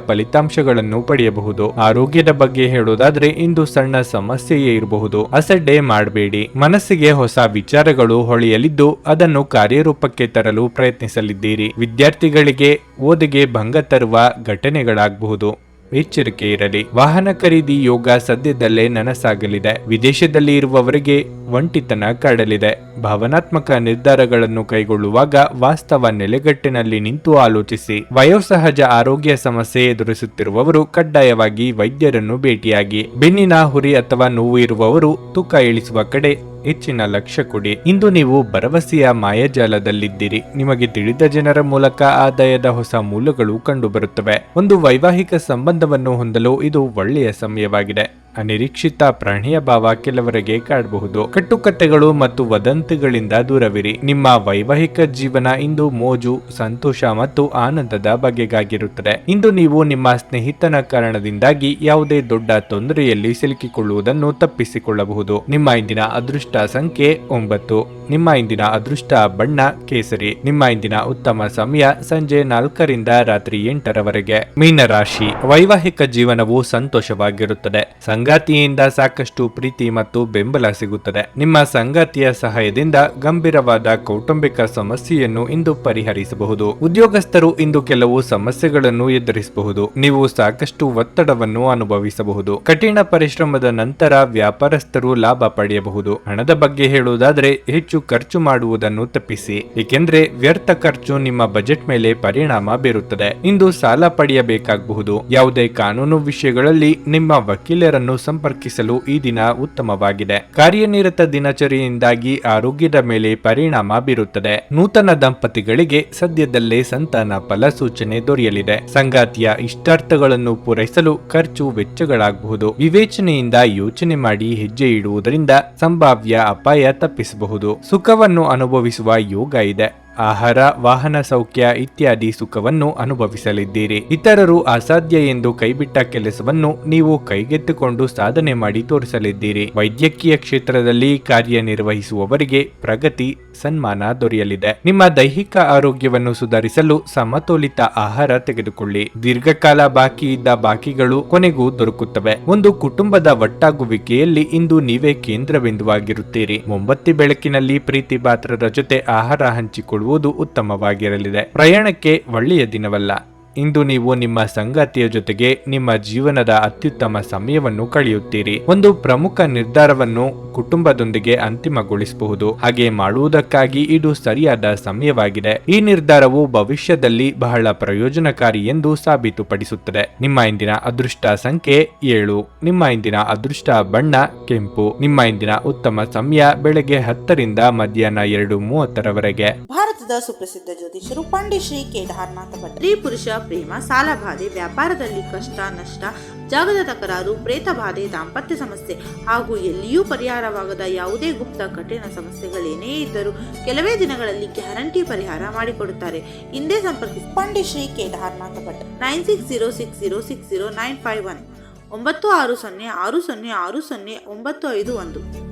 ಫಲಿತಾಂಶಗಳನ್ನು ಪಡೆಯಬಹುದು. ಆರೋಗ್ಯದ ಬಗ್ಗೆ ಹೇಳುವುದಾದ್ರೆ ಇಂದು ಸಣ್ಣ ಸಮಸ್ಯೆಯೇ ಇರಬಹುದು. ಅಸಡ್ಡೆ ಮಾಡಬೇಡಿ. ಮನಸ್ಸಿಗೆ ಹೊಸ ವಿಚಾರಗಳು ಹೊಳೆಯಲಿದ್ದು ಅದನ್ನು ಕಾರ್ಯರೂಪಕ್ಕೆ ತರಲು ಪ್ರಯತ್ನಿಸಲಿದ್ದೀರಿ. ವಿದ್ಯಾರ್ಥಿಗಳಿಗೆ ಓದಿಗೆ ಭಂಗ ತರುವ ಘಟನೆಗಳಾಗಬಹುದು. ಎಚ್ಚರಿಕೆ ಇರಲಿ. ವಾಹನ ಖರೀದಿ ಯೋಗ ಸದ್ಯದಲ್ಲೇ ನನಸಾಗಲಿದೆ. ವಿದೇಶದಲ್ಲಿ ಇರುವವರಿಗೆ ಒಂಟಿತನ ಕಾಡಲಿದೆ. ಭಾವನಾತ್ಮಕ ನಿರ್ಧಾರಗಳನ್ನು ಕೈಗೊಳ್ಳುವಾಗ ವಾಸ್ತವ ನೆಲೆಗಟ್ಟಿನಲ್ಲಿ ನಿಂತು ಆಲೋಚಿಸಿ. ವಯೋಸಹಜ ಆರೋಗ್ಯ ಸಮಸ್ಯೆ ಎದುರಿಸುತ್ತಿರುವವರು ಕಡ್ಡಾಯವಾಗಿ ವೈದ್ಯರನ್ನು ಭೇಟಿಯಾಗಿ. ಬೆನ್ನಿನ ಹುರಿ ಅಥವಾ ನೋವು ಇರುವವರು ತೂಕ ಇಳಿಸುವ ಕಡೆ ಹೆಚ್ಚಿನ ಲಕ್ಷ್ಯ ಕೊಡಿ. ಇಂದು ನೀವು ಭರವಸೆಯ ಮಾಯಾಜಾಲದಲ್ಲಿದ್ದೀರಿ. ನಿಮಗೆ ತಿಳಿದ ಜನರ ಮೂಲಕ ಆದಾಯದ ಹೊಸ ಮೂಲಗಳು ಕಂಡುಬರುತ್ತವೆ. ಒಂದು ವೈವಾಹಿಕ ಸಂಬಂಧವನ್ನು ಹೊಂದಲು ಇದು ಒಳ್ಳೆಯ ಸಮಯವಾಗಿದೆ. ಅನಿರೀಕ್ಷಿತ ಪ್ರಾಣಿಯ ಭಾವ ಕೆಲವರಿಗೆ ಕಾಡಬಹುದು. ಕಟ್ಟುಕತೆಗಳು ಮತ್ತು ವದಂತಿಗಳಿಂದ ದೂರವಿರಿ. ನಿಮ್ಮ ವೈವಾಹಿಕ ಜೀವನ ಇಂದು ಮೋಜು, ಸಂತೋಷ ಮತ್ತು ಆನಂದದ ಬಗೆಗಾಗಿರುತ್ತದೆ. ಇಂದು ನೀವು ನಿಮ್ಮ ಸ್ನೇಹಿತನ ಕಾರಣದಿಂದಾಗಿ ಯಾವುದೇ ದೊಡ್ಡ ತೊಂದರೆಯಲ್ಲಿ ಸಿಲುಕಿಕೊಳ್ಳುವುದನ್ನು ತಪ್ಪಿಸಿಕೊಳ್ಳಬಹುದು. ನಿಮ್ಮ ಇಂದಿನ ಅದೃಷ್ಟ ಸಂಖ್ಯೆ ಒಂಬತ್ತು. ನಿಮ್ಮ ಇಂದಿನ ಅದೃಷ್ಟ ಬಣ್ಣ, ಕೇಸರಿ. ನಿಮ್ಮ ಇಂದಿನ ಉತ್ತಮ ಸಮಯ ಸಂಜೆ ನಾಲ್ಕರಿಂದ ರಾತ್ರಿ ಎಂಟರವರೆಗೆ. ಮೀನರಾಶಿ. ವೈವಾಹಿಕ ಜೀವನವು ಸಂತೋಷವಾಗಿರುತ್ತದೆ. ಸಂಗಾತಿಯಿಂದ ಸಾಕಷ್ಟು ಪ್ರೀತಿ ಮತ್ತು ಬೆಂಬಲ ಸಿಗುತ್ತದೆ. ನಿಮ್ಮ ಸಂಗಾತಿಯ ಸಹಾಯದಿಂದ ಗಂಭೀರವಾದ ಕೌಟುಂಬಿಕ ಸಮಸ್ಯೆಯನ್ನು ಇಂದು ಪರಿಹರಿಸಬಹುದು. ಉದ್ಯೋಗಸ್ಥರು ಇಂದು ಕೆಲವು ಸಮಸ್ಯೆಗಳನ್ನು ಎದುರಿಸಬಹುದು. ನೀವು ಸಾಕಷ್ಟು ಒತ್ತಡವನ್ನು ಅನುಭವಿಸಬಹುದು. ಕಠಿಣ ಪರಿಶ್ರಮದ ನಂತರ ವ್ಯಾಪಾರಸ್ಥರು ಲಾಭ ಪಡೆಯಬಹುದು. ಹಣದ ಬಗ್ಗೆ ಹೇಳುವುದಾದರೆ ಹೆಚ್ಚು ಖರ್ಚು ಮಾಡುವುದನ್ನು ತಪ್ಪಿಸಿ. ಏಕೆಂದ್ರೆ ವ್ಯರ್ಥ ಖರ್ಚು ನಿಮ್ಮ ಬಜೆಟ್ ಮೇಲೆ ಪರಿಣಾಮ ಬೀರುತ್ತದೆ. ಇಂದು ಸಾಲ ಪಡೆಯಬೇಕಾಗಬಹುದು. ಯಾವುದೇ ಕಾನೂನು ವಿಷಯಗಳಲ್ಲಿ ನಿಮ್ಮ ವಕೀಲರನ್ನು ಸಂಪರ್ಕಿಸಲು ಈ ದಿನ ಉತ್ತಮವಾಗಿದೆ. ಕಾರ್ಯನಿರತ ದಿನಚರಿಯಿಂದಾಗಿ ಆರೋಗ್ಯದ ಮೇಲೆ ಪರಿಣಾಮ ಬೀರುತ್ತದೆ. ನೂತನ ದಂಪತಿಗಳಿಗೆ ಸದ್ಯದಲ್ಲೇ ಸಂತಾನ ಫಲ ಸೂಚನೆ ದೊರೆಯಲಿದೆ. ಸಂಗಾತಿಯ ಇಷ್ಟಾರ್ಥಗಳನ್ನು ಪೂರೈಸಲು ಖರ್ಚು ವೆಚ್ಚಗಳಾಗಬಹುದು. ವಿವೇಚನೆಯಿಂದ ಯೋಚನೆ ಮಾಡಿ ಹೆಜ್ಜೆ ಇಡುವುದರಿಂದ ಸಂಭಾವ್ಯ ಅಪಾಯ ತಪ್ಪಿಸಬಹುದು. ಸುಖವನ್ನು ಅನುಭವಿಸುವ ಯೋಗ ಇದೆ. ಆಹಾರ, ವಾಹನ ಸೌಖ್ಯ ಇತ್ಯಾದಿ ಸುಖವನ್ನು ಅನುಭವಿಸಲಿದ್ದೀರಿ. ಇತರರು ಅಸಾಧ್ಯ ಎಂದು ಕೈಬಿಟ್ಟ ಕೆಲಸವನ್ನು ನೀವು ಕೈಗೆತ್ತಿಕೊಂಡು ಸಾಧನೆ ಮಾಡಿ ತೋರಿಸಲಿದ್ದೀರಿ. ವೈದ್ಯಕೀಯ ಕ್ಷೇತ್ರದಲ್ಲಿ ಕಾರ್ಯನಿರ್ವಹಿಸುವವರಿಗೆ ಪ್ರಗತಿ, ಸನ್ಮಾನ ದೊರೆಯಲಿದೆ. ನಿಮ್ಮ ದೈಹಿಕ ಆರೋಗ್ಯವನ್ನು ಸುಧಾರಿಸಲು ಸಮತೋಲಿತ ಆಹಾರ ತೆಗೆದುಕೊಳ್ಳಿ. ದೀರ್ಘಕಾಲ ಬಾಕಿ ಇದ್ದ ಬಾಕಿಗಳು ಕೊನೆಗೂ ದೊರಕುತ್ತವೆ. ಒಂದು ಕುಟುಂಬದ ಒಟ್ಟಾಗುವಿಕೆಯಲ್ಲಿ ಇಂದು ನೀವೇ ಕೇಂದ್ರ ಬಿಂದುವಾಗಿರುತ್ತೀರಿ ಮೊಂಬತ್ತಿ ಬೆಳಕಿನಲ್ಲಿ ಪ್ರೀತಿ ಪಾತ್ರರ ಜೊತೆ ಆಹಾರ ಹಂಚಿಕೊಳ್ಳುವುದು ಉತ್ತಮವಾಗಿರಲಿದೆ. ಪ್ರಯಾಣಕ್ಕೆ ಒಳ್ಳೆಯ ದಿನವಲ್ಲ. ಇಂದು ನೀವು ನಿಮ್ಮ ಸಂಗಾತಿಯ ಜೊತೆಗೆ ನಿಮ್ಮ ಜೀವನದ ಅತ್ಯುತ್ತಮ ಸಮಯವನ್ನು ಕಳೆಯುತ್ತೀರಿ. ಒಂದು ಪ್ರಮುಖ ನಿರ್ಧಾರವನ್ನು ಕುಟುಂಬದೊಂದಿಗೆ ಅಂತಿಮಗೊಳಿಸಬಹುದು. ಹಾಗೆ ಮಾಡುವುದಕ್ಕಾಗಿ ಇದು ಸರಿಯಾದ ಸಮಯವಾಗಿದೆ. ಈ ನಿರ್ಧಾರವು ಭವಿಷ್ಯದಲ್ಲಿ ಬಹಳ ಪ್ರಯೋಜನಕಾರಿ ಎಂದು ಸಾಬೀತುಪಡಿಸುತ್ತದೆ. ನಿಮ್ಮ ಇಂದಿನ ಅದೃಷ್ಟ ಸಂಖ್ಯೆ ಏಳು. ನಿಮ್ಮ ಇಂದಿನ ಅದೃಷ್ಟ ಬಣ್ಣ ಕೆಂಪು. ನಿಮ್ಮ ಇಂದಿನ ಉತ್ತಮ ಸಮಯ ಬೆಳಗ್ಗೆ ಹತ್ತರಿಂದ ಮಧ್ಯಾಹ್ನ ಎರಡು ಮೂವತ್ತರವರೆಗೆ. ಭಾರತದ ಸುಪ್ರಸಿದ್ಧ ಜ್ಯೋತಿಷರು ಪಂಡಿತ್ ಶ್ರೀ ಸ್ತ್ರೀ ಪುರುಷ ಪ್ರೇಮ ಸಾಲ ಬಾಧೆ ವ್ಯಾಪಾರದಲ್ಲಿ ಕಷ್ಟ ನಷ್ಟ ಜಾಗದ ತಕರಾರು ಪ್ರೇತ ಬಾಧೆ ದಾಂಪತ್ಯ ಸಮಸ್ಯೆ ಹಾಗೂ ಎಲ್ಲಿಯೂ ಪರಿಹಾರವಾಗದ ಯಾವುದೇ ಗುಪ್ತ ಕಠಿಣ ಸಮಸ್ಯೆಗಳೇನೇ ಇದ್ದರೂ ಕೆಲವೇ ದಿನಗಳಲ್ಲಿ ಗ್ಯಾರಂಟಿ ಪರಿಹಾರ ಮಾಡಿಕೊಡುತ್ತಾರೆ. ಹಿಂದೆ ಸಂಪರ್ಕಿಸಿ. Pandit Shri Kedarnath Bhat nine six zero six zero six zero nine five one. ಒಂಬತ್ತು ಆರು ಸೊನ್ನೆ ಆರು ಸೊನ್ನೆ ಆರು ಸೊನ್ನೆ ಒಂಬತ್ತು ಐದು ಒಂದು.